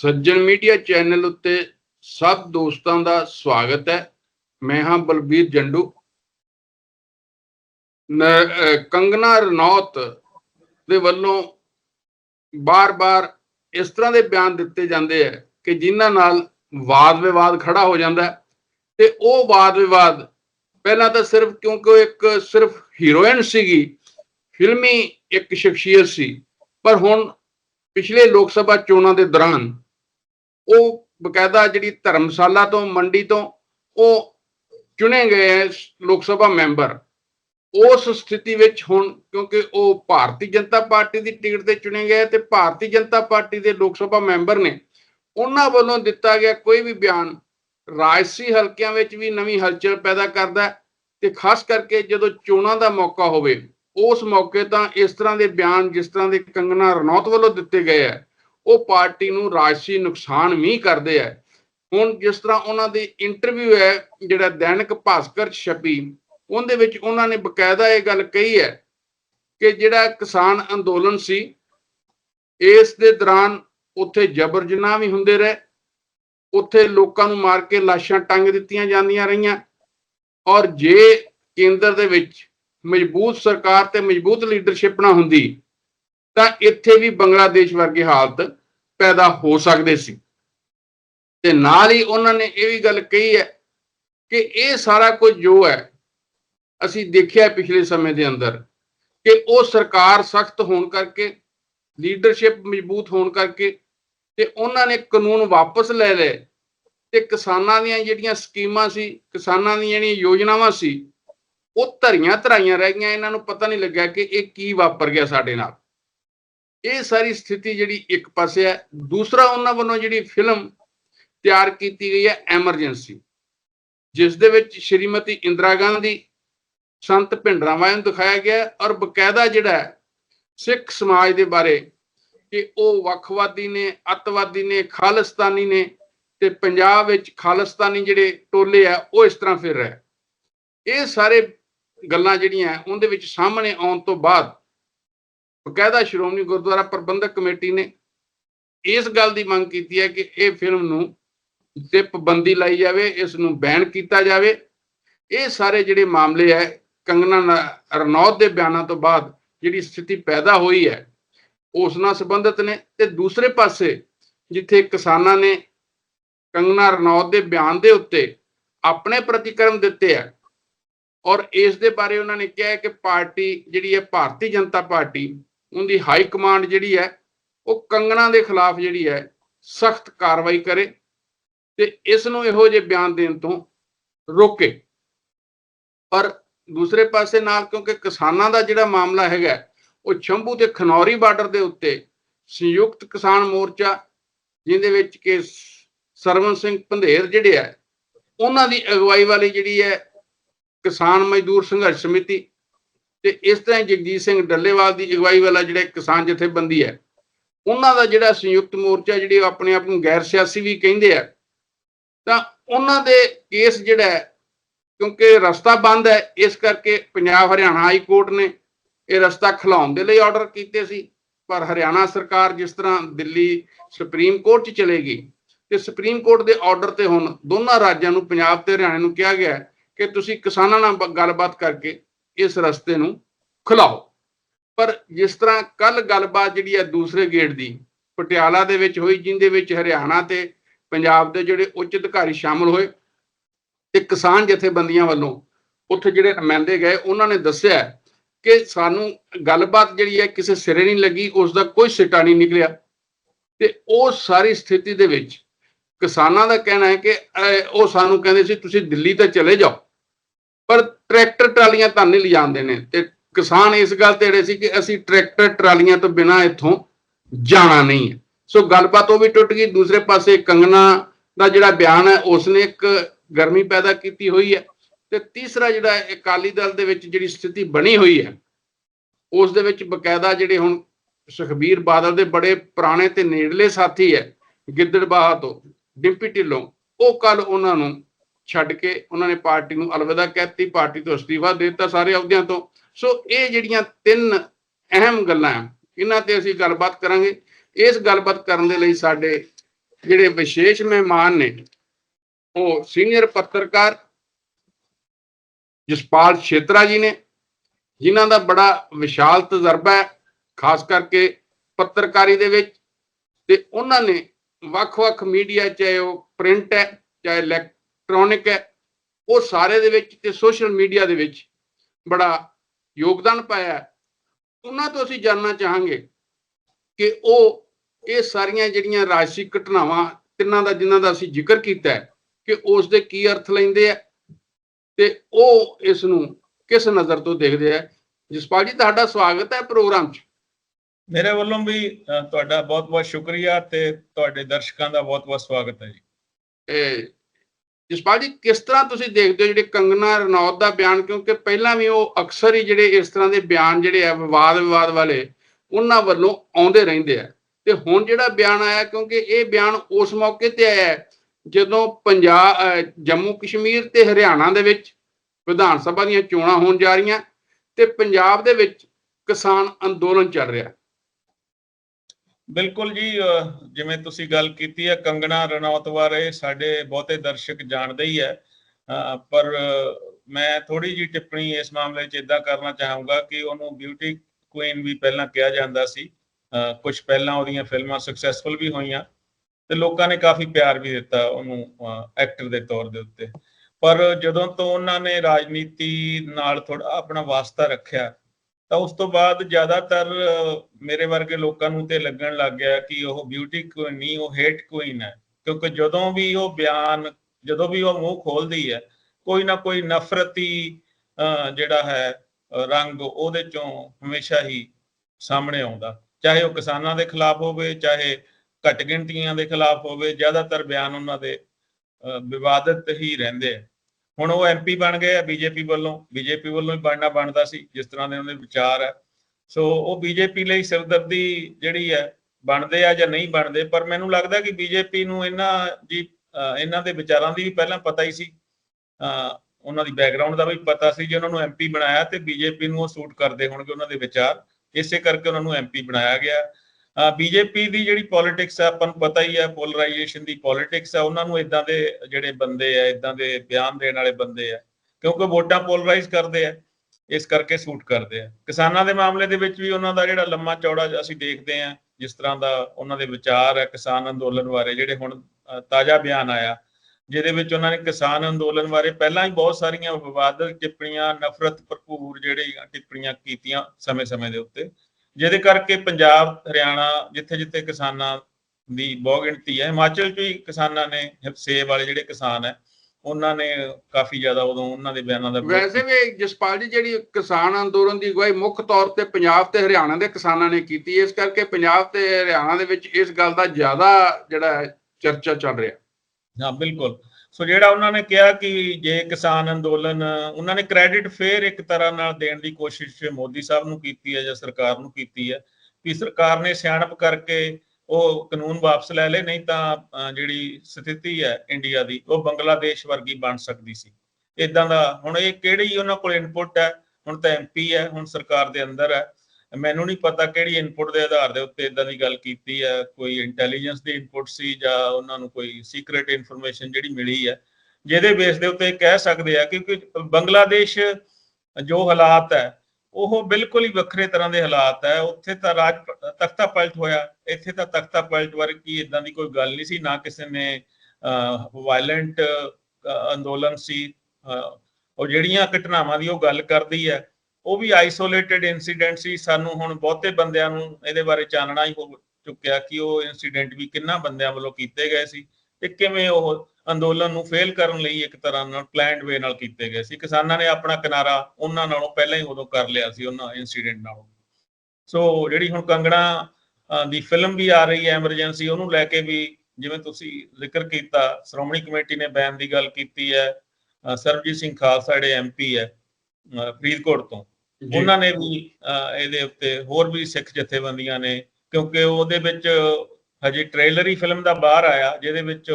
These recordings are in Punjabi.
ਸੱਜਣ ਮੀਡੀਆ ਚੈਨਲ ਉੱਤੇ ਸਭ ਦੋਸਤਾਂ ਦਾ ਸਵਾਗਤ ਹੈ। ਮੈਂ ਹਾਂ ਬਲਬੀਰ ਜੰਡੂ। ਕੰਗਨਾ ਰਣੌਤ ਦੇ ਵੱਲੋਂ ਬਾਰ-ਬਾਰ ਇਸ ਤਰ੍ਹਾਂ ਦੇ ਬਿਆਨ ਦਿੱਤੇ ਜਾਂਦੇ ਆ ਕਿ ਜਿਨ੍ਹਾਂ ਨਾਲ ਵਾਦ ਵਿਵਾਦ ਖੜਾ ਹੋ ਜਾਂਦਾ ਹੈ। ਤੇ ਉਹ ਵਾਦ ਵਿਵਾਦ ਪਹਿਲਾਂ ਤਾਂ ਸਿਰਫ ਕਿਉਂਕਿ ਉਹ ਇੱਕ ਸਿਰਫ ਹੀਰੋਇਨ ਸੀਗੀ, ਫਿਲਮੀ ਇੱਕ ਸ਼ਖਸੀਅਤ ਸੀ, ਪਰ ਹੁਣ ਪਿਛਲੇ ਲੋਕ ਸਭਾ ਚੋਣਾਂ ਦੇ ਦੌਰਾਨ ਉਹ ਬਕਾਇਦਾ ਜਿਹੜੀ ਧਰਮਸ਼ਾਲਾ ਤੋਂ, ਮੰਡੀ ਤੋਂ ਉਹ ਚੁਣੇ ਗਏ ਹੈ ਲੋਕ ਸਭਾ ਮੈਂਬਰ। ਉਸ ਸਥਿਤੀ ਵਿੱਚ ਹੁਣ ਕਿਉਂਕਿ ਉਹ ਭਾਰਤੀ ਜਨਤਾ ਪਾਰਟੀ ਦੀ ਟਿਕਟ ਤੇ ਚੁਣੇ ਗਏ ਤੇ ਭਾਰਤੀ ਜਨਤਾ ਪਾਰਟੀ ਦੇ ਲੋਕ ਸਭਾ ਮੈਂਬਰ ਨੇ, ਉਹਨਾਂ ਵੱਲੋਂ ਦਿੱਤਾ ਗਿਆ ਕੋਈ ਵੀ ਬਿਆਨ ਰਾਜਸੀ ਹਲਕਿਆਂ ਵਿੱਚ ਵੀ ਨਵੀਂ ਹਲਚਲ ਪੈਦਾ ਕਰਦਾ ਤੇ ਖਾਸ ਕਰਕੇ ਜਦੋਂ ਚੋਣਾਂ ਦਾ ਮੌਕਾ ਹੋਵੇ, ਉਸ ਮੌਕੇ ਤਾਂ ਇਸ ਤਰ੍ਹਾਂ ਦੇ ਬਿਆਨ, ਜਿਸ ਤਰ੍ਹਾਂ ਦੇ ਕੰਗਨਾ ਰਣੌਤ ਵੱਲੋਂ ਦਿੱਤੇ ਗਏ ਆ ਉਹ ਪਾਰਟੀ ਨੂੰ ਰਾਜਸੀ ਨੁਕਸਾਨ ਵੀ ਕਰਦੇ ਆ। ਹੁਣ ਜਿਸ ਤਰ੍ਹਾਂ ਉਹਨਾਂ ਦੀ ਇੰਟਰਵਿਊ ਹੈ, ਜਿਹੜਾ ਦੈਨਿਕ ਭਾਸਕਰ ਛਪੀ, ਉਹਦੇ ਵਿੱਚ ਉਹਨਾਂ ਨੇ ਬਕਾਇਦਾ ਇਹ ਗੱਲ ਕਹੀ ਹੈ ਕਿ ਜਿਹੜਾ ਕਿਸਾਨ ਅੰਦੋਲਨ ਸੀ, ਇਸ ਦੇ ਦੌਰਾਨ ਉੱਥੇ ਜਬਰ ਜਨਾਹ ਵੀ ਹੁੰਦੇ ਰਹੇ। ਉੱਥੇ ਲੋਕਾਂ ਨੂੰ ਮਾਰ ਕੇ ਲਾਸ਼ਾਂ ਟੰਗ ਦਿੱਤੀਆਂ ਜਾਂਦੀਆਂ ਰਹੀਆਂ ਔਰ ਜੇ ਕੇਂਦਰ ਦੇ ਵਿੱਚ ਮਜ਼ਬੂਤ ਸਰਕਾਰ ਤੇ ਮਜ਼ਬੂਤ ਲੀਡਰਸ਼ਿਪ ਨਾ ਹੁੰਦੀ ਤਾਂ ਇੱਥੇ ਵੀ ਬੰਗਲਾਦੇਸ਼ ਵਰਗੀ ਹਾਲਤ ਪੈਦਾ ਹੋ ਸਕਦੇ ਸੀ। ਤੇ ਨਾਲ ਹੀ ਉਹਨਾਂ ਨੇ ਇਹ ਵੀ ਗੱਲ ਕਹੀ ਹੈ ਕਿ ਇਹ ਸਾਰਾ ਕੁਝ ਜੋ ਹੈ, ਅਸੀਂ ਦੇਖਿਆ ਪਿਛਲੇ ਸਮੇਂ ਦੇ ਅੰਦਰ ਕਿ ਉਹ ਸਰਕਾਰ ਸਖਤ ਹੋਣ ਕਰਕੇ ਲੀਡਰਸ਼ਿਪ ਮਜ਼ਬੂਤ ਹੋਣ ਕਰਕੇ ਤੇ ਉਹਨਾਂ ਨੇ ਕਾਨੂੰਨ ਵਾਪਸ ਲੈ ਲਏ ਤੇ ਕਿਸਾਨਾਂ ਦੀਆਂ ਜਿਹੜੀਆਂ ਸਕੀਮਾਂ ਸੀ, ਕਿਸਾਨਾਂ ਦੀਆਂ ਜਿਹੜੀਆਂ ਯੋਜਨਾਵਾਂ ਸੀ, ਉਹ ਧਰੀਆਂ ਧਰਾਈਆਂ ਰਹਿ ਗਈਆਂ। ਇਹਨਾਂ ਨੂੰ ਪਤਾ ਨਹੀਂ ਲੱਗਿਆ ਕਿ ਇਹ ਕੀ ਵਾਪਰ ਗਿਆ ਸਾਡੇ ਨਾਲ। ਇਹ ਸਾਰੀ ਸਥਿਤੀ ਜਿਹੜੀ ਇੱਕ ਪਾਸੇ ਹੈ, ਦੂਸਰਾ ਉਹਨਾਂ ਵੱਲੋਂ ਜਿਹੜੀ ਫਿਲਮ ਤਿਆਰ ਕੀਤੀ ਗਈ ਹੈ ਐਮਰਜੈਂਸੀ ਜਿਸ ਦੇ ਵਿੱਚ ਸ਼੍ਰੀਮਤੀ ਇੰਦਰਾ ਗਾਂਧੀ, ਸੰਤ ਭਿੰਡਰਾਂਵਾਲੇ ਨੂੰ ਦਿਖਾਇਆ ਗਿਆ ਔਰ ਬਕਾਇਦਾ ਜਿਹੜਾ ਸਿੱਖ ਸਮਾਜ ਦੇ ਬਾਰੇ ਕਿ ਉਹ ਵੱਖਵਾਦੀ ਨੇ, ਅੱਤਵਾਦੀ ਨੇ, ਖਾਲਿਸਤਾਨੀ ਨੇ ਤੇ ਪੰਜਾਬ ਵਿੱਚ ਖਾਲਿਸਤਾਨੀ ਜਿਹੜੇ ਟੋਲੇ ਆ ਉਹ ਇਸ ਤਰ੍ਹਾਂ ਫਿਰ ਰਹੇ। ਇਹ ਸਾਰੇ ਗੱਲਾਂ ਜਿਹੜੀਆਂ ਉਹਦੇ ਵਿੱਚ ਸਾਹਮਣੇ ਆਉਣ ਤੋਂ ਬਾਅਦ ਬਕਾਇਦਾ ਸ਼੍ਰੋਮਣੀ ਗੁਰਦੁਆਰਾ ਪ੍ਰਬੰਧਕ ਕਮੇਟੀ ਨੇ ਇਸ ਗੱਲ ਦੀ ਮੰਗ ਕੀਤੀ ਹੈ ਕਿ ਇਹ ਫਿਲਮ ਨੂੰ ਤੇ ਪਾਬੰਦੀ ਲਾਈ ਜਾਵੇ, ਇਸ ਨੂੰ ਬੈਨ ਕੀਤਾ ਜਾਵੇ। ਇਹ ਸਾਰੇ ਜਿਹੜੇ ਮਾਮਲੇ ਹੈ, ਕੰਗਨਾ ਨ- ਰਣੌਤ ਦੇ ਬਿਆਨਾਂ ਤੋਂ ਬਾਅਦ ਜਿਹੜੀ ਸਥਿਤੀ ਪੈਦਾ ਹੋਈ ਹੈ, ਉਸ ਨਾਲ ਸੰਬੰਧਿਤ ਨੇ। ਤੇ ਦੂਸਰੇ ਪਾਸੇ ਜਿੱਥੇ ਕਿਸਾਨਾਂ ਨੇ ਕੰਗਨਾ ਰਣੌਤ ਦੇ ਬਿਆਨ ਦੇ ਉੱਤੇ ਆਪਣੇ ਪ੍ਰਤੀਕਰਮ ਦਿੱਤੇ ਆ ਔਰ ਇਸ ਦੇ ਬਾਰੇ ਉਹਨਾਂ ਨੇ ਕਿਹਾ ਕਿ ਪਾਰਟੀ ਜਿਹੜੀ ਹੈ, ਭਾਰਤੀ ਜਨਤਾ ਪਾਰਟੀ ਉਹਦੀ ਹਾਈ ਕਮਾਂਡ ਜਿਹੜੀ ਹੈ, ਉਹ ਕੰਗਣਾ ਦੇ ਖਿਲਾਫ ਜਿਹੜੀ ਹੈ, ਸਖਤ ਕਾਰਵਾਈ ਕਰੇ ਤੇ ਇਸ ਨੂੰ ਇਹੋ ਜਿਹੇ ਬਿਆਨ ਦੇਣ ਤੋਂ ਰੋਕੇ। ਪਰ ਦੂਸਰੇ ਪਾਸੇ ਨਾਲ ਕਿਉਂਕਿ ਕਿਸਾਨਾਂ ਦਾ ਜਿਹੜਾ ਮਾਮਲਾ ਹੈਗਾ, ਉਹ ਸ਼ੰਭੂ ਤੇ ਖਨੌਰੀ ਬਾਰਡਰ ਦੇ ਉੱਤੇ ਸੰਯੁਕਤ ਕਿਸਾਨ ਮੋਰਚਾ, ਜਿਹਦੇ ਵਿੱਚ ਕਿ ਸਰਵਨ ਸਿੰਘ ਪੰਧੇਰ ਜਿਹੜੇ ਆ ਉਹਨਾਂ ਦੀ ਅਗਵਾਈ ਵਾਲੀ ਜਿਹੜੀ ਹੈ ਕਿਸਾਨ ਮਜ਼ਦੂਰ ਸੰਘਰਸ਼ ਸਮਿਤੀ ਤੇ ਇਸ ਤਰ੍ਹਾਂ ਹੀ ਜਗਜੀਤ ਸਿੰਘ ਡੱਲੇਵਾਲ ਦੀ ਅਗਵਾਈ ਵਾਲਾ ਜਿਹੜਾ ਕਿਸਾਨ ਜਥੇਬੰਦੀ ਹੈ, ਉਹਨਾਂ ਦਾ ਜਿਹੜਾ ਸੰਯੁਕਤ ਮੋਰਚਾ ਜਿਹੜੀ ਉਹ ਆਪਣੇ ਆਪ ਨੂੰ ਗੈਰ ਸਿਆਸੀ ਵੀ ਕਹਿੰਦੇ ਆ, ਤਾਂ ਉਹਨਾਂ ਦੇ ਕੇਸ ਜਿਹੜਾ ਕਿਉਂਕਿ ਰਸਤਾ ਬੰਦ ਹੈ, ਇਸ ਕਰਕੇ ਪੰਜਾਬ ਹਰਿਆਣਾ ਹਾਈ ਕੋਰਟ ਨੇ ਇਹ ਰਸਤਾ ਖਲਾਉਣ ਦੇ ਲਈ ਆਰਡਰ ਕੀਤੇ ਸੀ, ਪਰ ਹਰਿਆਣਾ ਸਰਕਾਰ ਜਿਸ ਤਰ੍ਹਾਂ ਦਿੱਲੀ ਸੁਪਰੀਮ ਕੋਰਟ 'ਚ ਚਲੇਗੀ ਤੇ ਸੁਪਰੀਮ ਕੋਰਟ ਦੇ ਆਰਡਰ ਤੇ ਹੁਣ ਦੋਨਾਂ ਰਾਜਾਂ ਨੂੰ, ਪੰਜਾਬ ਤੇ ਹਰਿਆਣਾ ਨੂੰ ਕਿਹਾ ਗਿਆ ਕਿ ਤੁਸੀਂ ਕਿਸਾਨਾਂ ਨਾਲ ਗੱਲਬਾਤ ਕਰਕੇ ਇਸ ਰਸਤੇ ਨੂੰ ਖੁਲਾਓ। ਪਰ ਜਿਸ ਤਰ੍ਹਾਂ ਕੱਲ ਗੱਲਬਾਤ ਜਿਹੜੀ ਹੈ ਦੂਸਰੇ ਗੇਟ ਦੀ, ਪਟਿਆਲਾ ਦੇ ਵਿੱਚ ਹੋਈ ਜਿੰਦੇ ਵਿੱਚ ਹਰਿਆਣਾ ਤੇ ਪੰਜਾਬ ਦੇ ਜਿਹੜੇ ਉੱਚ ਅਧਿਕਾਰੀ ਸ਼ਾਮਲ ਹੋਏ ਤੇ ਕਿਸਾਨ ਜਥੇਬੰਦੀਆਂ ਵੱਲੋਂ ਉੱਥੇ ਜਿਹੜੇ ਨੁਮਾਇੰਦੇ ਗਏ, ਉਹਨਾਂ ਨੇ ਦੱਸਿਆ ਕਿ ਸਾਨੂੰ ਗੱਲਬਾਤ ਜਿਹੜੀ ਹੈ ਕਿਸੇ ਸਿਰੇ ਨਹੀਂ ਲੱਗੀ, ਉਸ ਦਾ ਕੋਈ ਸਿੱਟਾ ਨਹੀਂ ਨਿਕਲਿਆ। ਤੇ ਉਹ ਸਾਰੀ ਸਥਿਤੀ ਦੇ ਵਿੱਚ ਕਿਸਾਨਾਂ ਦਾ ਕਹਿਣਾ ਹੈ ਕਿ ਉਹ ਸਾਨੂੰ ਕਹਿੰਦੇ ਸੀ, ਤੁਸੀਂ ਦਿੱਲੀ ਤਾਂ ਚਲੇ ਜਾਓ। ਟਰੈਕਟਰ ਟਰਾਲੀਆਂ ਤਾਂ ਨਹੀਂ ਲਿਜਾਣ ਦੇਣੇ ਤੇ ਕਿਸਾਨ ਇਸ ਗੱਲ ਤੇ ਅੜੇ ਸੀ ਕਿ ਅਸੀਂ ਟਰੈਕਟਰ ਟਰਾਲੀਆਂ ਤੋਂ ਬਿਨਾਂ ਇੱਥੋਂ ਜਾਣਾ ਨਹੀਂ ਹੈ। ਸੋ ਗੱਲਬਾਤ ਉਹ ਵੀ ਟੁੱਟ ਗਈ। ਦੂਸਰੇ ਪਾਸੇ ਕੰਗਨਾ ਦਾ ਜਿਹੜਾ ਬਿਆਨ ਹੈ, ਉਸਨੇ ਇੱਕ ਗਰਮੀ ਪੈਦਾ ਕੀਤੀ ਹੋਈ ਹੈ ਤੇ ਤੀਸਰਾ ਜਿਹੜਾ ਅਕਾਲੀ ਦਲ ਦੇ ਵਿੱਚ ਜਿਹੜੀ ਸਥਿਤੀ ਬਣੀ ਹੋਈ ਹੈ, ਉਸ ਦੇ ਵਿੱਚ ਬਕਾਇਦਾ ਜਿਹੜੇ ਹੁਣ ਸੁਖਬੀਰ ਬਾਦਲ ਦੇ ਬੜੇ ਪੁਰਾਣੇ ਤੇ ਨੇੜਲੇ ਸਾਥੀ ਹੈ, ਗਿੱਦੜਬਾਹਾ ਤੋਂ, ਡਿੰਪੀ ਢਿੱਲੋਂ, ਉਹ ਕੱਲ ਉਹਨਾਂ ਨੂੰ ਛੱਡ ਕੇ ਉਹਨਾਂ ਨੇ ਪਾਰਟੀ ਨੂੰ ਅਲਵਿਦਾ ਕਹਿਤੀ ਪਾਰਟੀ ਤੋਂ ਅਸਤੀਫਾ ਦੇ ਦਿੱਤਾ ਸਾਰੇ ਅਹੁਦਿਆਂ ਤੋਂ। ਸੋ ਇਹ ਜਿਹੜੀਆਂ ਤਿੰਨ ਅਹਿਮ ਗੱਲਾਂ ਹੈ, ਇਹਨਾਂ ਤੇ ਅਸੀਂ ਗੱਲਬਾਤ ਕਰਾਂਗੇ। ਇਸ ਗੱਲਬਾਤ ਕਰਨ ਦੇ ਲਈ ਸਾਡੇ ਜਿਹੜੇ ਵਿਸ਼ੇਸ਼ ਮਹਿਮਾਨ ਨੇ ਉਹ ਸੀਨੀਅਰ ਪੱਤਰਕਾਰ ਜਸਪਾਲ ਛੇਤਰਾ ਜੀ ਨੇ ਜਿਨ੍ਹਾਂ ਦਾ ਬੜਾ ਵਿਸ਼ਾਲ ਤਜਰਬਾ ਹੈ ਖਾਸ ਕਰਕੇ ਪੱਤਰਕਾਰੀ ਦੇ ਵਿੱਚ। ਤੇ ਉਹਨਾਂ ਨੇ ਵੱਖ-ਵੱਖ ਮੀਡੀਆ ਚਾਹੇ ਉਹ ਪ੍ਰਿੰਟ ਹੈ ਚਾਹੇ ਇਲੈਕਟ੍ਰੋਨਿਕ ਹੈ ਉਹ ਸਾਰੇ ਦੇ ਵਿੱਚ ਤੇ ਸੋਸ਼ਲ ਮੀਡੀਆ ਦੇ ਵਿੱਚ ਬੜਾ ਯੋਗਦਾਨ ਪਾਇਆ। ਉਹਨਾਂ ਤੋਂ ਅਸੀਂ ਜਾਣਨਾ ਚਾਹਾਂਗੇ ਕਿ ਉਹ ਇਹ ਸਾਰੀਆਂ ਜਿਹੜੀਆਂ ਰਾਜਸੀ ਘਟਨਾਵਾਂ ਤਿੰਨਾਂ ਦਾ ਜਿਨ੍ਹਾਂ ਦਾ ਅਸੀਂ ਜ਼ਿਕਰ ਕੀਤਾ ਹੈ ਕਿ ਉਸ ਦੇ ਕੀ ਅਰਥ ਲੈਂਦੇ ਆ ਤੇ ਉਹ ਇਸ ਨੂੰ ਕਿਸ ਨਜ਼ਰ ਤੋਂ ਦੇਖਦੇ ਆ। ਜਸਪਾਲ ਜੀ ਤੁਹਾਡਾ ਸਵਾਗਤ ਹੈ ਪ੍ਰੋਗਰਾਮ 'ਚ। ਮੇਰੇ ਵੱਲੋਂ ਵੀ ਤੁਹਾਡਾ ਬਹੁਤ-ਬਹੁਤ ਸ਼ੁਕਰੀਆ ਤੇ ਤੁਹਾਡੇ ਦਰਸ਼ਕਾਂ ਦਾ ਬਹੁਤ-ਬਹੁਤ ਸਵਾਗਤ ਹੈ ਜੀ। ਇਹ ਜਸਪਾਲ ਜੀ, ਕਿਸ ਤਰ੍ਹਾਂ ਤੁਸੀਂ ਦੇਖਦੇ ਹੋ ਜਿਹੜੇ ਕੰਗਨਾ ਰਣੌਤ ਦਾ ਬਿਆਨ? ਕਿਉਂਕਿ ਪਹਿਲਾਂ ਵੀ ਉਹ ਅਕਸਰ ਹੀ ਜਿਹੜੇ ਇਸ ਤਰ੍ਹਾਂ ਦੇ ਬਿਆਨ ਜਿਹੜੇ ਆ, ਵਿਵਾਦ ਵਿਵਾਦ ਵਾਲੇ, ਉਹਨਾਂ ਵੱਲੋਂ ਆਉਂਦੇ ਰਹਿੰਦੇ ਆ। ਤੇ ਹੁਣ ਜਿਹੜਾ ਬਿਆਨ ਆਇਆ, ਕਿਉਂਕਿ ਇਹ ਬਿਆਨ ਉਸ ਮੌਕੇ ਤੇ ਆਇਆ ਜਦੋਂ ਪੰਜਾਬ ਜੰਮੂ ਕਸ਼ਮੀਰ ਤੇ ਹਰਿਆਣਾ ਦੇ ਵਿੱਚ ਵਿਧਾਨ ਸਭਾ ਦੀਆਂ ਚੋਣਾਂ ਹੋਣ ਜਾ ਰਹੀਆਂ, ਤੇ ਪੰਜਾਬ ਦੇ ਵਿੱਚ ਕਿਸਾਨ ਅੰਦੋਲਨ ਚੱਲ ਰਿਹਾ। ਬਿਲਕੁਲ ਜੀ ਜਿਵੇਂ ਤੁਸੀਂ ਗੱਲ ਕੀਤੀ ਹੈ, ਕੰਗਣਾ ਰਣੌਤ ਬਾਰੇ ਸਾਡੇ ਬਹੁਤੇ ਦਰਸ਼ਕ ਜਾਣਦੇ ਹੀ ਹੈ। ਪਰ ਮੈਂ ਥੋੜੀ ਜੀ ਟਿੱਪਣੀ ਇਸ ਮਾਮਲੇ 'ਚ ਇਦਾਂ ਕਰਨਾ ਚਾਹਾਂਗਾ ਕਿ ਉਹਨੂੰ ਬਿਊਟੀ ਕੁਈਨ ਵੀ ਪਹਿਲਾਂ ਕਿਹਾ ਜਾਂਦਾ ਸੀ। ਕੁਝ ਪਹਿਲਾਂ ਉਹਦੀਆਂ ਫਿਲਮਾਂ ਸਕਸੈਸਫੁਲ ਵੀ ਹੋਈਆਂ ਤੇ ਲੋਕਾਂ ਨੇ ਕਾਫੀ ਪਿਆਰ ਵੀ ਦਿੱਤਾ ਉਹਨੂੰ ਐਕਟਰ ਦੇ ਤੌਰ ਦੇ ਉੱਤੇ। ਪਰ ਜਦੋਂ ਤੋਂ ਉਹਨਾਂ ਨੇ ਰਾਜਨੀਤੀ ਨਾਲ ਥੋੜਾ ਆਪਣਾ ਵਾਸਤਾ ਰੱਖਿਆ ਤਾਂ ਉਸ ਤੋਂ ਬਾਅਦ ਜ਼ਿਆਦਾਤਰ ਮੇਰੇ ਵਰਗੇ ਲੋਕਾਂ ਨੂੰ ਤੇ ਲੱਗਣ ਲੱਗ ਗਿਆ ਕਿ ਉਹ ਬਿਊਟੀ ਕੁਈਨ ਨਹੀਂ, ਉਹ ਹੇਟ ਕੁਈਨ ਹੈ। ਕਿਉਂਕਿ ਜਦੋਂ ਵੀ ਉਹ ਬਿਆਨ, ਜਦੋਂ ਵੀ ਉਹ ਮੂੰਹ ਖੋਲਦੀ ਹੈ, ਕੋਈ ਨਾ ਕੋਈ ਨਫ਼ਰਤੀ ਜਿਹੜਾ ਹੈ ਰੰਗ ਉਹਦੇ ਚੋਂ ਹਮੇਸ਼ਾ ਹੀ ਸਾਹਮਣੇ ਆਉਂਦਾ। ਚਾਹੇ ਉਹ ਕਿਸਾਨਾਂ ਦੇ ਖਿਲਾਫ ਹੋਵੇ, ਚਾਹੇ ਘੱਟ ਗਿਣਤੀਆਂ ਦੇ ਖਿਲਾਫ ਹੋਵੇ, ਜ਼ਿਆਦਾਤਰ ਬਿਆਨ ਉਹਨਾਂ ਦੇ ਵਿਵਾਦਤ ਹੀ ਰਹਿੰਦੇ ਆ। ਹੁਣ ਉਹ ਐਮਪੀ ਬਣ ਗਏ ਆ ਬੀਜੇਪੀ ਵੱਲੋਂ ਬੀਜੇਪੀ ਵੱਲੋਂ ਹੀ ਬਣਨਾ ਬਣਦਾ ਸੀ, ਜਿਸ ਤਰ੍ਹਾਂ ਦੇ ਉਹਨਾਂ ਦੇ ਵਿਚਾਰ ਹੈ ਸੋ ਉਹ ਬੀਜੇਪੀ ਲਈ ਸਿਰਦਰਦੀ ਜਿਹੜੀ ਹੈ ਬਣਦੇ ਆ ਜਾਂ ਨਹੀਂ ਬਣਦੇ, ਪਰ ਮੈਨੂੰ ਲੱਗਦਾ ਕਿ ਬੀਜੇਪੀ ਨੂੰ ਇਹਨਾਂ ਦੀ ਇਹਨਾਂ ਦੇ ਵਿਚਾਰਾਂ ਦੀ ਵੀ ਪਹਿਲਾਂ ਪਤਾ ਹੀ ਸੀ। ਅਹ ਉਹਨਾਂ ਦੀ ਬੈਕਗ੍ਰਾਉਂਡ ਦਾ ਵੀ ਪਤਾ ਸੀ ਜੇ ਉਹਨਾਂ ਨੂੰ ਐਮਪੀ ਬਣਾਇਆ ਤੇ ਬੀਜੇਪੀ ਨੂੰ ਉਹ ਸੂਟ ਕਰਦੇ ਹੋਣਗੇ ਉਹਨਾਂ ਦੇ ਵਿਚਾਰ। ਇਸੇ ਕਰਕੇ ਉਹਨਾਂ ਨੂੰ ਐਮਪੀ ਬਣਾਇਆ ਗਿਆ। ਬੀਜੇਪੀ ਦੀ ਜਿਹੜੀ ਪੋਲਿਟਿਕਸ ਆ, ਆਪਾਂ ਨੂੰ ਪਤਾ ਹੀ ਹੈ ਪੋਲਰਾਈਜੇਸ਼ਨ ਦੀ ਪੋਲਿਟਿਕਸ ਆ, ਉਹਨਾਂ ਨੂੰ ਇਦਾਂ ਦੇ ਜਿਹੜੇ ਬੰਦੇ ਆ ਇਦਾਂ ਦੇ ਬਿਆਨ ਦੇਣ ਵਾਲੇ ਬੰਦੇ ਆ, ਕਿਉਂਕਿ ਵੋਟਾਂ ਪੋਲਰਾਈਜ਼ ਕਰਦੇ ਆ, ਇਸ ਕਰਕੇ ਸੂਟ ਕਰਦੇ ਆ। ਕਿਸਾਨਾਂ ਦੇ ਮਾਮਲੇ ਦੇ ਵਿੱਚ ਵੀ ਉਹਨਾਂ ਦਾ ਜਿਹੜਾ ਲੰਮਾ ਚੌੜਾ ਅਸੀਂ ਦੇਖਦੇ ਆ, ਜਿਸ ਤਰ੍ਹਾਂ ਦਾ ਉਹਨਾਂ ਦੇ ਵਿਚਾਰ ਹੈ ਕਿਸਾਨ ਅੰਦੋਲਨ ਬਾਰੇ, ਜਿਹੜੇ ਹੁਣ ਤਾਜ਼ਾ ਬਿਆਨ ਆਇਆ, ਜਿਹਦੇ ਵਿੱਚ ਉਹਨਾਂ ਨੇ ਕਿਸਾਨ ਅੰਦੋਲਨ ਬਾਰੇ ਪਹਿਲਾਂ ਹੀ ਬਹੁਤ ਸਾਰੀਆਂ ਵਿਵਾਦਕ ਟਿੱਪਣੀਆਂ, ਨਫ਼ਰਤ ਭਰਪੂਰ ਜਿਹੜੀ ਟਿੱਪਣੀਆਂ ਕੀਤੀਆਂ ਸਮੇਂ-ਸਮੇਂ ਦੇ ਉੱਤੇ ਜਿਹਦੇ ਕਰਕੇ ਪੰਜਾਬ ਹਰਿਆਣਾ ਜਿੱਥੇ-ਜਿੱਥੇ ਕਿਸਾਨਾਂ ਦੀ ਬਹੁ ਗਿਣਤੀ ਹੈ ਹਿਮਾਚਲ 'ਚ ਵੀ ਕਿਸਾਨਾਂ ਨੇ ਸੇਬ ਵਾਲੇ ਜਿਹੜੇ ਕਿਸਾਨ ਹੈ ਉਹਨਾਂ ਨੇ ਕਾਫੀ ਜ਼ਿਆਦਾ ਉਦੋਂ ਉਹਨਾਂ ਦੇ ਬਿਆਨਾਂ ਦਾ ਵੈਸੇ ਵੀ ਜਸਪਾਲ ਜੀ ਜਿਹੜੀ ਕਿਸਾਨ ਅੰਦੋਲਨ ਦੀ ਅਗਵਾਈ ਮੁੱਖ ਤੌਰ ਤੇ ਪੰਜਾਬ ਤੇ ਹਰਿਆਣਾ ਦੇ ਕਿਸਾਨਾਂ ਨੇ ਕੀਤੀ ਇਸ ਕਰਕੇ ਪੰਜਾਬ ਤੇ ਹਰਿਆਣਾ ਦੇ ਵਿੱਚ ਇਸ ਗੱਲ ਦਾ ਜ਼ਿਆਦਾ ਜਿਹੜਾ ਚਰਚਾ ਚੱਲ ਰਿਹਾ। ਹਾਂ ਬਿਲਕੁਲ। ਸੋ ਜਿਹੜਾ ਉਹਨਾਂ ਨੇ ਕਿਹਾ ਕਿ ਜੇ ਕਿਸਾਨ ਅੰਦੋਲਨ, ਉਹਨਾਂ ਨੇ ਕ੍ਰੈਡਿਟ ਫੇਰ ਇੱਕ ਤਰ੍ਹਾਂ ਨਾਲ ਦੇਣ ਦੀ ਕੋਸ਼ਿਸ਼ ਮੋਦੀ ਸਾਹਿਬ ਨੂੰ ਕੀਤੀ ਹੈ ਜਾਂ ਸਰਕਾਰ ਨੂੰ ਕੀਤੀ ਹੈ ਵੀ ਸਰਕਾਰ ਨੇ ਸਿਆਣਪ ਕਰਕੇ ਉਹ ਕਾਨੂੰਨ ਵਾਪਸ ਲੈ ਲਏ, ਨਹੀਂ ਤਾਂ ਜਿਹੜੀ ਸਥਿਤੀ ਹੈ ਇੰਡੀਆ ਦੀ, ਉਹ ਬੰਗਲਾਦੇਸ਼ ਵਰਗੀ ਬਣ ਸਕਦੀ ਸੀ। ਇਦਾਂ ਦਾ ਹੁਣ ਇਹ ਕਿਹੜੀ ਉਹਨਾਂ ਕੋਲ ਇਨਪੁਟ ਹੈ? ਹੁਣ ਤਾਂ ਐਮਪੀ ਹੈ, ਹੁਣ ਸਰਕਾਰ ਦੇ ਅੰਦਰ ਹੈ। ਮੈਨੂੰ ਨਹੀਂ ਪਤਾ ਕਿਹੜੀ ਇਨਪੁਟ ਦੇ ਆਧਾਰ ਦੇ ਉੱਤੇ ਇਦਾਂ ਦੀ ਗੱਲ ਕੀਤੀ ਹੈ, ਕੋਈ ਇੰਟੈਲੀਜੈਂਸ ਦੀ ਇਨਪੁਟ ਸੀ ਜਾਂ ਉਹਨਾਂ ਨੂੰ ਕੋਈ ਸੀਕ੍ਰੀਟ ਇਨਫੋਰਮੇਸ਼ਨ ਜਿਹੜੀ ਮਿਲੀ ਹੈ। ਜਿਹਦੇ ਬੇਸ ਦੇ ਉੱਤੇ ਕਹਿ ਸਕਦੇ ਆ ਕਿਉਂਕਿ ਬੰਗਲਾਦੇਸ਼ ਜੋ ਹਾਲਾਤ ਹੈ, ਉਹ ਬਿਲਕੁਲ ਹੀ ਵੱਖਰੇ ਤਰ੍ਹਾਂ ਦੇ ਹਾਲਾਤ ਹੈ। ਉੱਥੇ ਤਾਂ ਰਾਜ ਤਖਤਾ ਪਲਟ ਹੋਇਆ, ਇੱਥੇ ਤਾਂ ਤਖਤਾ ਪਲਟ ਵਰਗੀ ਇਦਾਂ ਦੀ ਕੋਈ ਗੱਲ ਨਹੀਂ ਸੀ, ਨਾ ਕਿਸੇ ਨੇ ਵਾਇਲੈਂਟ ਅੰਦੋਲਨ ਸੀ। ਉਹ ਜਿਹੜੀਆਂ ਘਟਨਾਵਾਂ ਦੀ ਉਹ ਗੱਲ ਕਰਦੀ ਹੈ ਉਹ ਵੀ ਆਈਸੋਲੇਟਿਡ ਇਨਸੀਡੈਂਟ ਸੀ। ਸਾਨੂੰ ਹੁਣ ਬਹੁਤੇ ਬੰਦਿਆਂ ਨੂੰ ਇਹਦੇ ਬਾਰੇ ਚਾਨਣਾ ਹੀ ਹੋ ਚੁੱਕਿਆ ਕਿ ਉਹ ਇਨਸੀਡੈਂਟ ਵੀ ਕਿੰਨਾ ਬੰਦਿਆਂ ਵੱਲੋਂ ਕੀਤੇ ਗਏ ਸੀ ਤੇ ਕਿਵੇਂ ਉਹ ਅੰਦੋਲਨ ਨੂੰ ਫੇਲ ਕਰਨ ਲਈ ਇੱਕ ਤਰ੍ਹਾਂ ਨਾਲ ਪਲਾਨਡ ਵੇ ਨਾਲ ਕੀਤੇ ਗਏ ਸੀ। ਕਿਸਾਨਾਂ ਨੇ ਆਪਣਾ ਕਿਨਾਰਾ ਉਹਨਾਂ ਨਾਲੋਂ ਪਹਿਲਾਂ ਹੀ ਉਦੋਂ ਕਰ ਲਿਆ ਸੀ ਉਹਨਾਂ ਇਨਸੀਡੈਂਟ ਨਾਲੋਂ। ਸੋ ਜਿਹੜੀ ਹੁਣ ਕੰਗਣਾ ਦੀ ਫਿਲਮ ਵੀ ਆ ਰਹੀ ਹੈ ਐਮਰਜੈਂਸੀ ਉਹਨੂੰ ਲੈ ਕੇ ਵੀ ਜਿਵੇਂ ਤੁਸੀਂ ਜ਼ਿਕਰ ਕੀਤਾ, ਸ਼੍ਰੋਮਣੀ ਕਮੇਟੀ ਨੇ ਬੈਨ ਦੀ ਗੱਲ ਕੀਤੀ ਹੈ। ਸਰਬਜੀਤ ਸਿੰਘ ਖਾਲਸਾ, ਜਿਹੜੇ ਐਮਪੀ ਹੈ ਫਰੀਦਕੋਟ ਤੋਂ। ਉਹਨਾਂ ਨੇ ਵੀ ਇਹਦੇ ਉੱਤੇ ਹੋਰ ਵੀ ਸਿੱਖ ਜਥੇਬੰਦੀਆਂ ਨੇ ਕਿਉਂਕਿ ਉਹਦੇ ਵਿੱਚ ਹਜੇ ਟ੍ਰੇਲਰ ਹੀ ਫਿਲਮ ਦਾ ਬਾਹਰ ਆਇਆ ਜਿਹਦੇ ਵਿੱਚ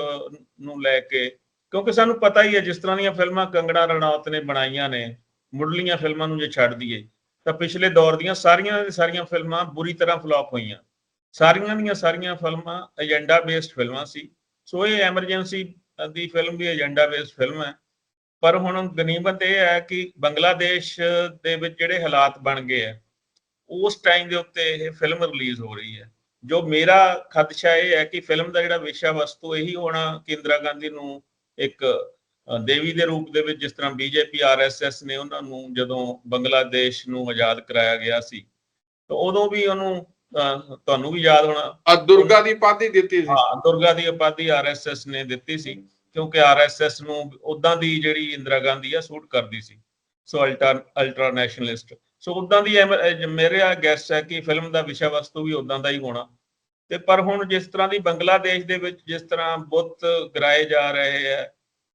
ਨੂੰ ਲੈ ਕੇ ਕਿਉਂਕਿ ਸਾਨੂੰ ਪਤਾ ਹੀ ਹੈ ਜਿਸ ਤਰ੍ਹਾਂ ਦੀਆਂ ਫਿਲਮਾਂ ਕੰਗਣਾ ਰਣੌਤ ਨੇ ਬਣਾਈਆਂ ਨੇ ਮੁੱਢਲੀਆਂ ਫਿਲਮਾਂ ਨੂੰ ਜੇ ਛੱਡ ਦਈਏ ਤਾਂ ਪਿਛਲੇ ਦੌਰ ਦੀਆਂ ਸਾਰੀਆਂ ਦੀਆਂ ਸਾਰੀਆਂ ਫਿਲਮਾਂ ਬੁਰੀ ਤਰ੍ਹਾਂ ਫਲॉप ਹੋਈਆਂ। ਸਾਰੀਆਂ ਦੀਆਂ ਸਾਰੀਆਂ ਫਿਲਮਾਂ ਏਜੰਡਾ ਬੇਸਡ ਫਿਲਮਾਂ ਸੀ। ਸੋ ਇਹ ਐਮਰਜੈਂਸੀ ਦੀ ਫਿਲਮ ਵੀ ਏਜੰਡਾ ਬੇਸਡ ਫਿਲਮ ਹੈ। ਪਰ ਹੁਣ ਗਨੀਮਤ ਇਹ ਹੈ ਕਿ ਬੰਗਲਾਦੇਸ਼ ਦੇ ਵਿੱਚ ਜਿਹੜੇ ਹਾਲਾਤ ਬਣ ਗਏ ਆ ਉਸ ਟਾਈਮ ਦੇ ਉੱਤੇ ਇਹ ਫਿਲਮ ਰਿਲੀਜ਼ ਹੋ ਰਹੀ ਹੈ। ਜੋ ਮੇਰਾ ਖਦਸ਼ਾ ਇਹ ਹੈ ਕਿ ਫਿਲਮ ਦਾ ਜਿਹੜਾ ਵਿਸ਼ਾ ਵਸਤੂ ਇਹੀ ਹੋਣਾ ਕਿ ਇੰਦਰਾ ਗਾਂਧੀ ਨੂੰ ਇੱਕ ਦੇਵੀ ਦੇ ਰੂਪ ਦੇ ਵਿੱਚ ਜਿਸ ਤਰ੍ਹਾਂ ਬੀਜੇਪੀ ਆਰਐਸਐਸ ਨੇ ਉਹਨਾਂ ਨੂੰ ਜਦੋਂ ਬੰਗਲਾਦੇਸ਼ ਨੂੰ ਆਜ਼ਾਦ ਕਰਾਇਆ ਗਿਆ ਸੀ ਤਾਂ ਉਦੋਂ ਵੀ ਉਹਨੂੰ ਤੁਹਾਨੂੰ ਵੀ ਯਾਦ ਹੋਣਾ। ਆ ਦੁਰਗਾ ਦੀ ਪਾਤੀ ਦਿੱਤੀ ਸੀ। ਹਾਂ ਦੁਰਗਾ ਦੀ ਉਪਾਧੀ ਆਰਐਸਐਸ ਨੇ ਦਿੱਤੀ ਸੀ। ਕਿਉਂਕਿ ਆਰਐਸਐਸ ਨੂੰ ਉਦਾਂ ਦੀ ਜਿਹੜੀ ਇੰਦਰਾ ਗਾਂਧੀ ਆ, ਸੂਟ ਕਰਦੀ ਸੀ। So ultra, ultra nationalist. So ਉਦਾਂ ਦੀ ਐਮ- ਅਹ ਮੇਰੇ ਆ ਗੈਸ ਹੈ ਕਿ ਫਿਲਮ ਦਾ ਵਿਸ਼ਾ ਵਸਤੂ ਵੀ ਉਦਾਂ ਦਾ ਹੀ ਹੋਣਾ। ਤੇ ਪਰ ਹੁਣ ਜਿਸ ਤਰ੍ਹਾਂ ਦੀ ਬੰਗਲਾਦੇਸ਼ ਦੇ ਵਿੱਚ ਜਿਸ ਤਰ੍ਹਾਂ ਬੁੱਤ ਗਰਾਏ ਜਾ ਰਹੇ ਆ,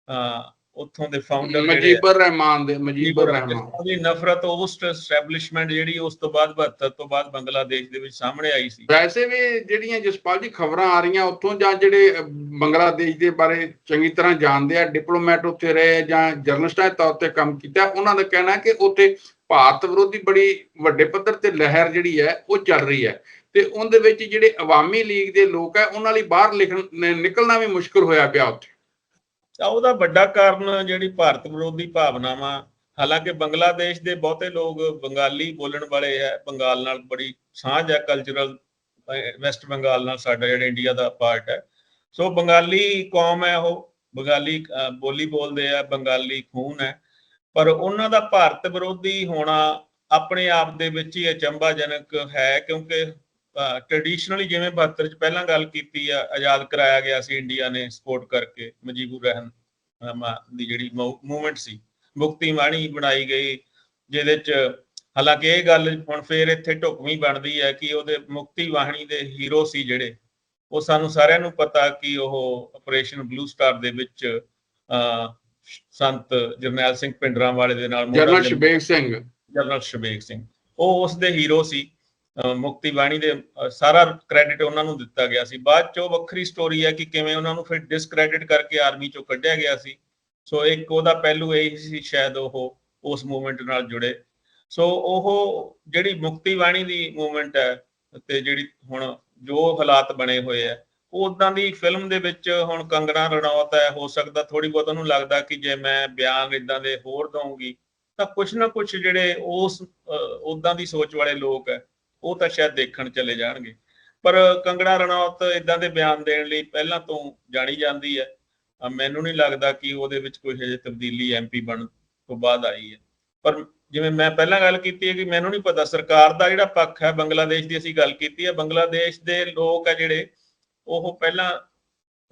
ਅਹ ਉੱਥੋਂ ਦੇ ਫਾਊਂਡਰ ਮਜੀਬਰ ਰਹਿਮਾਨ ਦੇ ਮਜੀਬਰ ਰਹਿਮਾਨ। ਉਹਦੀ ਨਫ਼ਰਤ ਉਸ ਐਸਟੈਬਲਿਸ਼ਮੈਂਟ ਜਿਹੜੀ ਉਸ ਤੋਂ ਬਾਅਦ 72 ਤੋਂ ਬਾਅਦ ਬੰਗਲਾਦੇਸ਼ ਦੇ ਵਿੱਚ ਸਾਹਮਣੇ ਆਈ ਸੀ। ਵੈਸੇ ਵੀ ਜਿਹੜੀਆਂ ਜਸਪਾਲ ਜੀ ਖਬਰਾਂ ਆ ਰਹੀਆਂ ਉੱਥੋਂ ਜਾਂ ਜਿਹੜੇ ਬੰਗਲਾਦੇਸ਼ ਦੇ ਬਾਰੇ ਚੰਗੀ ਤਰ੍ਹਾਂ ਜਾਣਦੇ ਆ ਡਿਪਲੋਮੈਟ ਉੱਥੇ ਰਹੇ ਜਾਂ ਜਰਨਲਿਸਟਾਂ ਦੇ ਤੌਰ ਤੇ ਕੰਮ ਕੀਤਾ ਉਹਨਾਂ ਦਾ ਕਹਿਣਾ ਕਿ ਉੱਥੇ ਭਾਰਤ ਵਿਰੋਧੀ ਬੜੀ ਵੱਡੇ ਪੱਧਰ ਤੇ ਲਹਿਰ ਜਿਹੜੀ ਹੈ ਉਹ ਚੱਲ ਰਹੀ ਹੈ। ਤੇ ਉਹਦੇ ਵਿੱਚ ਜਿਹੜੇ ਅਵਾਮੀ ਲੀਗ ਦੇ ਲੋਕ ਹੈ ਉਹਨਾਂ ਲਈ ਬਾਹਰ ਲਿਖਣ ਨਿਕਲਣਾ ਵੀ ਮੁਸ਼ਕਲ ਹੋਇਆ ਪਿਆ ਉੱਥੇ। ਤਾਂ ਉਹਦਾ ਵੱਡਾ ਕਾਰਨ ਜਿਹੜੀ ਭਾਰਤ ਵਿਰੋਧੀ ਭਾਵਨਾਵਾਂ, ਹਾਲਾਂਕਿ ਬੰਗਲਾਦੇਸ਼ ਦੇ ਬਹੁਤੇ ਲੋਕ ਬੰਗਾਲੀ ਬੋਲਣ ਵਾਲੇ ਹੈ, ਬੰਗਾਲ ਨਾਲ ਬੜੀ ਸਾਂਝ ਹੈ ਕਲਚਰਲ ਵੈਸਟ ਬੰਗਾਲ ਨਾਲ ਸਾਡਾ ਜਿਹੜਾ ਇੰਡੀਆ ਦਾ ਪਾਰਟ ਹੈ। ਸੋ ਬੰਗਾਲੀ ਕੌਮ ਹੈ ਉਹ, ਬੰਗਾਲੀ ਬੋਲੀ ਬੋਲਦੇ ਆ, ਬੰਗਾਲੀ ਖੂਨ ਹੈ। ਪਰ ਉਹਨਾਂ ਦਾ ਭਾਰਤ ਵਿਰੋਧੀ ਹੋਣਾ ਆਪਣੇ ਆਪ ਦੇ ਵਿੱਚ ਹੀ ਅਚੰਭਾਜਨਕ ਹੈ, ਕਿਉਂਕਿ ਟ੍ਰੈਡੀਸ਼ਨਲੀ ਜਿਵੇਂ 72 ਚ ਪਹਿਲਾਂ ਗੱਲ ਕੀਤੀ ਆ ਆਜ਼ਾਦ ਕਰਾਇਆ ਗਿਆ ਸੀ ਇੰਡੀਆ ਨੇ ਸਪੋਰਟ ਕਰਕੇ ਮਜੀਬੂਰ ਰਹਿਨ ਅਮਾ ਦੀ ਜਿਹੜੀ ਮੂਵਮੈਂਟ ਸੀ। ਮੁਕਤੀ ਬਾਣੀ ਬਣਾਈ ਗਈ ਜਿਹਦੇ ਚ ਹਾਲਾਂਕਿ ਇਹ ਗੱਲ ਹੁਣ ਫੇਰ ਇੱਥੇ ਢੁਕਵੀਂ ਬਣਦੀ ਹੈ ਕਿ ਉਹਦੇ ਮੁਕਤੀ ਵਾਹਣੀ ਦੇ ਹੀਰੋ ਸੀ ਜਿਹੜੇ ਉਹ ਸਾਨੂੰ ਸਾਰਿਆਂ ਨੂੰ ਪਤਾ ਕਿ ਉਹ ਆਪਰੇਸ਼ਨ ਬਲੂ ਸਟਾਰ ਦੇ ਵਿੱਚ ਸੰਤ ਜਰਨੈਲ ਸਿੰਘ ਪਿੰਡਰਾਂ ਵਾਲੇ ਦੇ ਨਾਲ ਜੰਗ- ਸ਼ਬੇਗ ਸਿੰਘ। ਜਨਰਲ ਸ਼ਬੇਗ ਸਿੰਘ। ਉਹ ਉਸ ਦੇ ਹੀਰੋ ਸੀ। ਮੁਕਤੀ ਬਾਣੀ ਦੇ ਸਾਰਾ ਕ੍ਰੈਡਿਟ ਉਹਨਾਂ ਨੂੰ ਦਿੱਤਾ ਗਿਆ ਸੀ। ਬਾਅਦ ਚ ਉਹ ਵੱਖਰੀ ਸਟੋਰੀ ਹੈ ਕਿ ਕਿਵੇਂ ਉਹਨਾਂ ਨੂੰ ਫਿਰ ਡਿਸਕ੍ਰੈਡਿਟ ਕਰਕੇ ਆਰਮੀ ਚੋਂ ਕੱਢਿਆ ਗਿਆ ਸੀ। ਸੋ ਇੱਕ ਉਹਦਾ ਪਹਿਲੂ ਇਹ ਸੀ ਸ਼ਾਇਦ ਉਹ ਉਸ ਮੂਵਮੈਂਟ ਨਾਲ ਜੁੜੇ। ਸੋ ਉਹ ਜਿਹੜੀ ਮੁਕਤੀ ਬਾਣੀ ਦੀ ਮੂਵਮੈਂਟ ਹੈ ਤੇ ਜਿਹੜੀ ਹੁਣ ਜੋ ਹਾਲਾਤ ਬਣੇ ਹੋਏ ਆ ਉਹ ਉਦਾਂ ਦੀ ਫਿਲਮ ਦੇ ਵਿੱਚ ਹੁਣ ਕੰਗਣਾ ਰਣੌਤ ਹੈ, ਹੋ ਸਕਦਾ ਥੋੜੀ ਬਹੁਤ ਉਹਨੂੰ ਲੱਗਦਾ ਕਿ ਜੇ ਮੈਂ ਬਿਆਨ ਇਦਾਂ ਦੇ ਹੋਰ ਦਵਾਂਗੀ ਤਾਂ ਕੁਛ ਨਾ ਕੁਛ ਜਿਹੜੇ ਉਸ ਉਦਾਂ ਦੀ ਸੋਚ ਵਾਲੇ ਲੋਕ ਹੈ ਉਹ ਤਾਂ ਸ਼ਾਇਦ ਦੇਖਣ ਚਲੇ ਜਾਣਗੇ। ਪਰ ਕੰਗੜਾ ਰਣੌਤ ਇਦਾਂ ਦੇ ਬਿਆਨ ਦੇਣ ਲਈ ਪਹਿਲਾਂ ਤੋਂ ਜਾਣੀ ਜਾਂਦੀ ਹੈ। ਮੈਨੂੰ ਨਹੀਂ ਲੱਗਦਾ ਕਿ ਉਹਦੇ ਵਿੱਚ ਕੋਈ ਹਜੇ ਤਬਦੀਲੀ ਐਮਪੀ ਬਣ ਤੋਂ ਬਾਅਦ ਆਈ ਹੈ। ਪਰ ਜਿਵੇਂ ਮੈਂ ਪਹਿਲਾਂ ਗੱਲ ਕੀਤੀ ਹੈ ਕਿ ਮੈਨੂੰ ਨਹੀਂ ਪਤਾ, ਸਰਕਾਰ ਦਾ ਜਿਹੜਾ ਪੱਖ ਹੈ, ਬੰਗਲਾਦੇਸ਼ ਦੀ ਅਸੀਂ ਗੱਲ ਕੀਤੀ ਹੈ, ਬੰਗਲਾਦੇਸ਼ ਦੇ ਲੋਕ ਹੈ ਜਿਹੜੇ, ਉਹ ਪਹਿਲਾਂ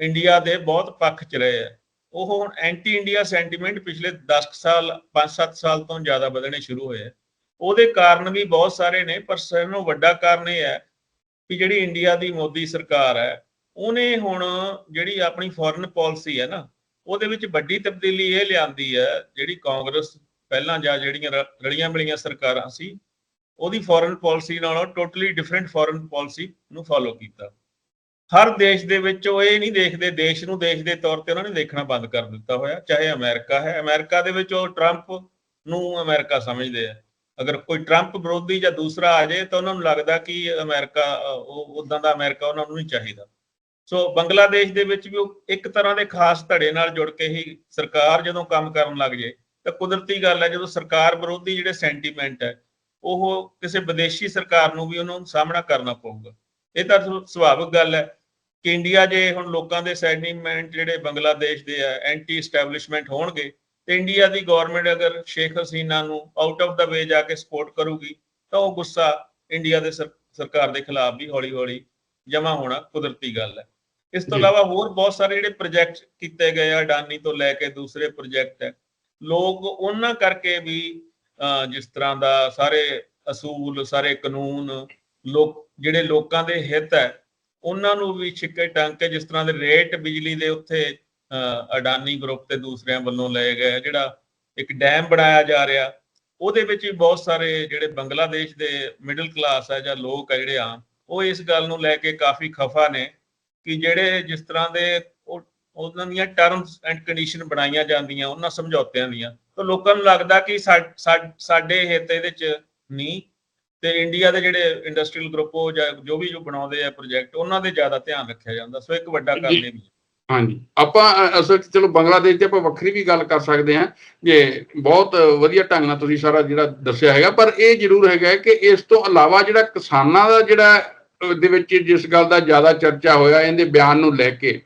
ਇੰਡੀਆ ਦੇ ਬਹੁਤ ਪੱਖ 'ਚ ਰਹੇ ਆ ਉਹ ਹੁਣ ਐਂਟੀ ਇੰਡੀਆ ਸੈਂਟੀਮੈਂਟ ਪਿਛਲੇ 10 ਸਾਲ 5-7 ਸਾਲ ਤੋਂ ਜ਼ਿਆਦਾ ਵਧਣੇ ਸ਼ੁਰੂ ਹੋਏ ਆ ਉਹਦੇ ਕਾਰਨ ਵੀ ਬਹੁਤ ਸਾਰੇ ਨੇ, ਪਰ ਸਭ ਨਾਲੋਂ ਵੱਡਾ ਕਾਰਨ ਇਹ ਹੈ ਕਿ ਜਿਹੜੀ ਇੰਡੀਆ ਦੀ ਮੋਦੀ ਸਰਕਾਰ ਹੈ, ਉਹਨੇ ਹੁਣ ਜਿਹੜੀ ਆਪਣੀ ਫੋਰਨ ਪਾਲਿਸੀ ਹੈ ਨਾ, ਉਹਦੇ ਵਿੱਚ ਵੱਡੀ ਤਬਦੀਲੀ ਇਹ ਲਿਆਂਦੀ ਹੈ, ਜਿਹੜੀ ਕਾਂਗਰਸ ਪਹਿਲਾਂ ਜਾਂ ਜਿਹੜੀਆਂ ਰ- ਰਲੀਆਂ ਮਿਲੀਆਂ ਸਰਕਾਰਾਂ ਸੀ, ਉਹਦੀ ਫੋਰਨ ਪਾਲਿਸੀ ਨਾਲੋਂ ਟੋਟਲੀ ਡਿਫਰੈਂਟ ਫੋਰਨ ਪਾਲਿਸੀ ਨੂੰ ਫਾਲੋ ਕੀਤਾ। ਹਰ ਦੇਸ਼ ਦੇ ਵਿੱਚ ਉਹ ਇਹ ਨਹੀਂ ਦੇਖਦੇ, ਦੇਸ਼ ਨੂੰ ਦੇਸ਼ ਦੇ ਤੌਰ ਤੇ ਉਹਨਾਂ ਨੇ ਦੇਖਣਾ ਬੰਦ ਕਰ ਦਿੱਤਾ ਹੋਇਆ, ਚਾਹੇ ਅਮਰੀਕਾ ਹੈ, ਅਮਰੀਕਾ ਦੇ ਵਿੱਚ ਉਹ ਟਰੰਪ ਨੂੰ ਅਮਰੀਕਾ ਸਮਝਦੇ ਆ। ਅਗਰ ਕੋਈ ਟਰੰਪ ਵਿਰੋਧੀ ਜਾਂ ਦੂਸਰਾ ਆ ਜਾਏ ਤਾਂ ਉਹਨਾਂ ਨੂੰ ਲੱਗਦਾ ਕਿ ਅਮਰੀਕਾ ਅ, ਉਹ ਉਦਾਂ ਦਾ ਅਮਰੀਕਾ ਉਹਨਾਂ ਨੂੰ ਨਹੀਂ ਚਾਹੀਦਾ। ਸੋ ਬੰਗਲਾਦੇਸ਼ ਦੇ ਵਿੱਚ ਵੀ ਉਹ ਇੱਕ ਤਰ੍ਹਾਂ ਦੇ ਖਾਸ ਧੜੇ ਨਾਲ ਜੁੜ ਕੇ ਹੀ ਸਰਕਾਰ ਜਦੋਂ ਕੰਮ ਕਰਨ ਲੱਗ ਜੇ ਤਾਂ ਕੁਦਰਤੀ ਗੱਲ ਹੈ ਜਦੋਂ ਸਰਕਾਰ ਵਿਰੋਧੀ ਜਿਹੜੇ ਸੈਂਟੀਮੈਂਟ ਹੈ ਉਹ ਕਿਸੇ ਵਿਦੇਸ਼ੀ ਸਰਕਾਰ ਨੂੰ ਵੀ ਉਹਨਾਂ ਨੂੰ ਸਾਹਮਣਾ ਕਰਨਾ ਪਊਗਾ। ਇਹ ਤਾਂ ਸੁ- ਸੁਭਾਵਿਕ ਗੱਲ ਹੈ ਕਿ ਇੰਡੀਆ ਜੇ ਹੁਣ ਲੋਕਾਂ ਦੇ ਸੈਂਟੀਮੈਂਟ ਜਿਹੜੇ ਬੰਗਲਾਦੇਸ਼ ਦੇ ਆ ਐਂਟੀ ਐਸਟੈਬਲਿਸ਼ਮੈਂਟ ਹੋਣਗੇ ਤੇ ਇੰਡੀਆ ਦੀ ਗਵਰਨਮੈਂਟ ਅਗਰ ਸ਼ੇਖ ਹਸੀਨਾ ਨੂੰ ਆਊਟ ਆਫ ਦਾ ਵੇ ਜਾ ਕੇ ਸਪੋਰਟ ਕਰੂਗੀ ਤਾਂ ਉਹ ਗੁੱਸਾ ਇੰਡੀਆ ਦੇ ਸਰ- ਸਰਕਾਰ ਦੇ ਖਿਲਾਫ ਵੀ ਹੌਲੀ-ਹੌਲੀ ਜਮਾ ਹੋਣਾ ਕੁਦਰਤੀ ਗੱਲ ਹੈ ਇਸ ਤੋਂ। ਇਲਾਵਾ ਹੋਰ ਬਹੁਤ ਸਾਰੇ ਜਿਹੜੇ ਪ੍ਰੋਜੈਕਟ ਕੀਤੇ ਗਏ ਆ ਅਡਾਨੀ ਤੋਂ ਲੈ ਕੇ ਦੂਸਰੇ ਪ੍ਰੋਜੈਕਟ ਹੈ ਲੋਕ ਉਹਨਾਂ ਕਰਕੇ ਵੀ ਜਿਸ ਤਰ੍ਹਾਂ ਦਾ ਸਾਰੇ ਅਸੂਲ ਸਾਰੇ ਕਾਨੂੰਨ ਲੋਕ ਜਿਹੜੇ ਲੋਕਾਂ ਦੇ ਹਿੱਤ ਹੈ ਉਹਨਾਂ ਨੂੰ ਵੀ ਛਿੱਕੇ ਟੰਗ ਕੇ ਜਿਸ ਤਰ੍ਹਾਂ ਦੇ ਰੇਟ ਬਿਜਲੀ ਦੇ ਉੱਥੇ ਅਡਾਨੀ ਗਰੁੱਪ ਤੇ ਦੂਸਰਿਆਂ ਵੱਲੋਂ ਲਏ ਗਏ ਆ, ਜਿਹੜਾ ਇੱਕ ਡੈਮ ਬਣਾਇਆ ਜਾ ਰਿਹਾ। ਉਹਦੇ ਵਿੱਚ ਵੀ ਬਹੁਤ ਸਾਰੇ ਜਿਹੜੇ ਬੰਗਲਾਦੇਸ਼ ਦੇ ਮਿਡਲ ਕਲਾਸ ਹੈ ਜਾਂ ਲੋਕ ਹੈ ਜਿਹੜੇ ਆਮ ਉਹ ਇਸ ਗੱਲ ਨੂੰ ਲੈ ਕੇ ਕਾਫੀ ਖਫਾ ਨੇ ਕਿ ਜਿਹੜੇ ਜਿਸ ਤਰ੍ਹਾਂ ਦੇ ਉਹ- ਉਹਨਾਂ ਦੀਆਂ ਟਰਮਸ ਐਂਡ ਕੰਡੀਸ਼ਨ ਬਣਾਈਆਂ ਜਾਂਦੀਆਂ ਉਹਨਾਂ ਸਮਝੌਤਿਆਂ ਦੀਆਂ। ਤਾਂ ਲੋਕਾਂ ਨੂੰ ਲੱਗਦਾ ਕਿ ਸਾਡੇ ਹਿੱਤ ਇਹਦੇ ਚ ਨਹੀਂ ਤੇ ਇੰਡੀਆ ਦੇ ਜਿਹੜੇ ਇੰਡਸਟਰੀਅਲ ਗਰੁੱਪ ਉਹ ਜਾਂ ਵੀ ਜੋ ਬਣਾਉਂਦੇ ਆ ਪ੍ਰੋਜੈਕਟ ਉਹਨਾਂ ਦੇ ਜ਼ਿਆਦਾ ਧਿਆਨ ਰੱਖਿਆ ਜਾਂਦਾ। ਸੋ ਇੱਕ ਵੱਡਾ ਕਾਰਨ ਇਹ ਵੀ ਹੈ। ਹਾਂਜੀ। ਆਪਾਂ ਅਸਲ 'ਚ ਚਲੋ ਬੰਗਲਾਦੇਸ਼ ਦੀ ਆਪਾਂ ਵੱਖਰੀ ਵੀ ਗੱਲ ਕਰ ਸਕਦੇ ਹਾਂ ਜੇ ਬਹੁਤ ਵਧੀਆ ਢੰਗ ਨਾਲ ਤੁਸੀਂ ਸਾਰਾ ਜਿਹੜਾ ਦੱਸਿਆ ਹੈਗਾ, ਪਰ ਇਹ ਜ਼ਰੂਰ ਹੈਗਾ ਕਿ ਇਸ ਤੋਂ ਇਲਾਵਾ ਜਿਹੜਾ ਕਿਸਾਨਾਂ ਦਾ ਜਿਹੜਾ ਦੇ ਵਿੱਚ ਜਿਸ ਗੱਲ ਦਾ ਜ਼ਿਆਦਾ ਚਰਚਾ ਹੋਇਆ, ਇਹਦੇ ਬਿਆਨ ਨੂੰ ਲੈ ਕੇ,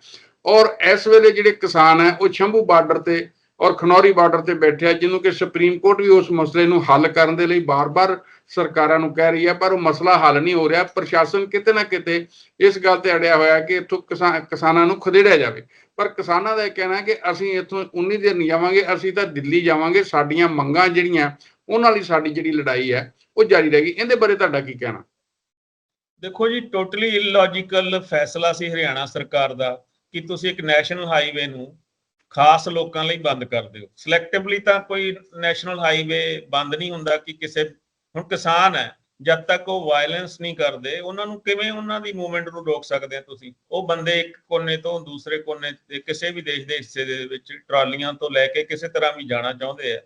ਔਰ ਇਸ ਵੇਲੇ ਜਿਹੜੇ ਕਿਸਾਨ ਹੈ, ਉਹ ਸ਼ੰਭੂ ਬਾਰਡਰ ਤੇ ਔਰ ਖਨੌਰੀ ਬਾਰਡਰ ਤੇ ਬੈਠੇ ਆ, ਜਿਹਨੂੰ ਕਿ ਸੁਪਰੀਮ ਕੋਰਟ ਵੀ ਉਸ ਮਸਲੇ ਨੂੰ ਹੱਲ ਕਰਨ ਦੇ ਲਈ ਬਾਰ-ਬਾਰ ਸਰਕਾਰਾਂ ਨੂੰ ਕਹਿ ਰਹੀ ਹੈ, ਪਰ ਉਹ ਮਸਲਾ ਹੱਲ ਨਹੀਂ ਹੋ ਰਿਹਾ। ਪ੍ਰਸ਼ਾਸਨ ਕਿਤੇ ਨਾ ਕਿਤੇ ਇਸ ਗੱਲ ਤੇ ਅੜਿਆ ਹੋਇਆ ਕਿ ਇੱਥੋਂ ਕਿਸਾਨ, ਕਿਸਾਨਾਂ ਨੂੰ ਖਦੇੜਿਆ ਜਾਵੇ। ਪਰ ਕਿਸਾਨਾਂ ਦਾ ਇਹ ਕਹਿਣਾ ਹੈ ਕਿ ਅਸੀਂ ਇੱਥੋਂ ਉਨੀ ਦੇਰ ਨਹੀਂ ਜਾਵਾਂਗੇ, ਅਸੀਂ ਤਾਂ ਦਿੱਲੀ ਜਾਵਾਂਗੇ। ਸਾਡੀਆਂ ਮੰਗਾਂ ਜਿਹੜੀਆਂ, ਉਹਨਾਂ ਲਈ ਸਾਡੀ ਜਿਹੜੀ ਲੜਾਈ ਹੈ, ਉਹ ਜਾਰੀ ਰਹੇਗੀ। ਇਹਦੇ ਬਾਰੇ ਤੁਹਾਡਾ ਕੀ ਕਹਿਣਾ? ਦੇਖੋ ਜੀ, ਟੋਟਲੀ ਇਲੌਜੀਕਲ ਫੈਸਲਾ ਸੀ ਹਰਿਆਣਾ ਸਰਕਾਰ ਦਾ ਕਿ ਤੁਸੀਂ ਇੱਕ ਨੈਸ਼ਨਲ ਹਾਈਵੇ ਨੂੰ ਖਾਸ ਲੋਕਾਂ ਲਈ ਬੰਦ ਕਰ ਦਿਓ। ਸਿਲੈਕਟਿਵਲੀ ਤਾਂ ਕੋਈ ਨੈਸ਼ਨਲ ਹਾਈਵੇ ਬੰਦ ਨਹੀਂ ਹੁੰਦਾ ਕਿ ਕਿਸੇ ਹੁਣ ਕਿਸਾਨ ਹੈ ਜਦ ਤੱਕ ਉਹ ਵਾਇਲੈਂਸ ਨਹੀਂ ਕਰਦੇ ਉਹਨਾਂ ਨੂੰ ਕਿਵੇਂ ਉਹਨਾਂ ਦੀ ਮੂਵਮੈਂਟ ਨੂੰ ਰੋਕ ਸਕਦੇ ਆ ਤੁਸੀਂ? ਉਹ ਬੰਦੇ ਇੱਕ ਕੋਨੇ ਤੋਂ ਦੂਸਰੇ ਕੋਨੇ ਤੇ ਕਿਸੇ ਵੀ ਦੇਸ਼ ਦੇ ਹਿੱਸੇ ਦੇ ਵਿੱਚ ਟਰਾਲੀਆਂ ਤੋਂ ਲੈ ਕੇ ਕਿਸੇ ਤਰ੍ਹਾਂ ਵੀ ਜਾਣਾ ਚਾਹੁੰਦੇ ਆ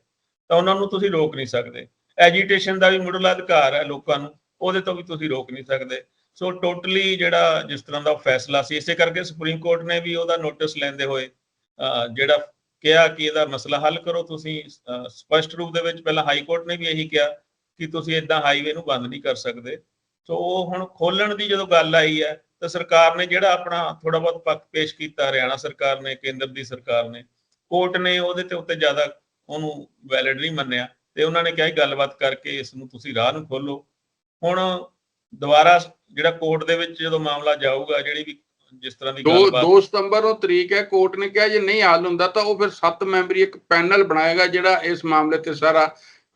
ਤਾਂ ਉਹਨਾਂ ਨੂੰ ਤੁਸੀਂ ਰੋਕ ਨਹੀਂ ਸਕਦੇ। ਐਜੀਟੇਸ਼ਨ ਦਾ ਵੀ ਮੁੱਢਲਾ ਅਧਿਕਾਰ ਹੈ ਲੋਕਾਂ ਨੂੰ ਉਹਦੇ ਤੋਂ ਵੀ ਤੁਸੀਂ ਰੋਕ ਨਹੀਂ ਸਕਦੇ। ਸੋ ਟੋਟਲੀ ਜਿਹੜਾ ਜਿਸ ਤਰ੍ਹਾਂ ਦਾ ਫੈਸਲਾ ਸੀ ਇਸੇ ਕਰਕੇ ਸੁਪਰੀਮ ਕੋਰਟ ਨੇ ਵੀ ਉਹਦਾ ਨੋਟਿਸ ਲੈਂਦੇ ਹੋਏ ਅਹ, ਜਿਹੜਾ ਕਿਹਾ ਕਿ ਇਹਦਾ ਮਸਲਾ ਹੱਲ ਕਰੋ ਤੁਸੀਂ ਸਪਸ਼ਟ ਰੂਪ ਦੇ ਵਿੱਚ ਪਹਿਲਾਂ ਹਾਈ ਕੋਰਟ ਨੇ ਵੀ ਇਹੀ ਕਿਹਾ ਕਿ ਤੁਸੀਂ ਇਦਾਂ ਹਾਈਵੇ ਨੂੰ ਬੰਦ ਨਹੀਂ ਕਰ ਸਕਦੇ। ਸੋ ਉਹ ਹੁਣ ਖੋਲਣ ਦੀ ਜਦੋਂ ਗੱਲ ਆਈ ਹੈ ਤਾਂ ਸਰਕਾਰ ਨੇ ਜਿਹੜਾ ਆਪਣਾ ਥੋੜਾ ਬਹੁਤ ਪੱਖ ਪੇਸ਼ ਕੀਤਾ ਹਰਿਆਣਾ ਸਰਕਾਰ ਨੇ ਕੇਂਦਰ ਦੀ ਸਰਕਾਰ ਨੇ ਕੋਰਟ ਨੇ ਉਹਦੇ ਤੇ ਉੱਤੇ ਜ਼ਿਆਦਾ ਉਹਨੂੰ ਵੈਲਿਡ ਨਹੀਂ ਮੰਨਿਆ ਤੇ ਉਹਨਾਂ ਨੇ ਕਿਹਾ ਗੱਲਬਾਤ ਕਰਕੇ ਇਸ ਨੂੰ ਤੁਸੀਂ ਰਾਹ ਨੂੰ ਖੋਲੋ ਹੁਣ ਦੁਬਾਰਾ ਜਿਹੜਾ ਕੋਰਟ ਦੇ ਵਿੱਚ ਜਦੋਂ ਮਾਮਲਾ ਜਾਊਗਾ ਜਿਹੜੀ ਵੀ ਜਿਸ ਤਰ੍ਹਾਂ ਦੀ ਦੋ ਗੱਲਬਾਤ 2 ਸਤੰਬਰ ਨੂੰ ਤਰੀਕ ਹੈ ਕੋਰਟ ਨੇ ਕਿਹਾ ਜੇ ਨਹੀਂ ਹੱਲ ਹੁੰਦਾ ਤਾਂ ਉਹ ਫਿਰ 7 ਮੈਂਬਰੀ ਇੱਕ ਪੈਨਲ ਬਣਾਏਗਾ ਜਿਹੜਾ ਇਸ ਮਾਮਲੇ ਤੇ ਸਾਰਾ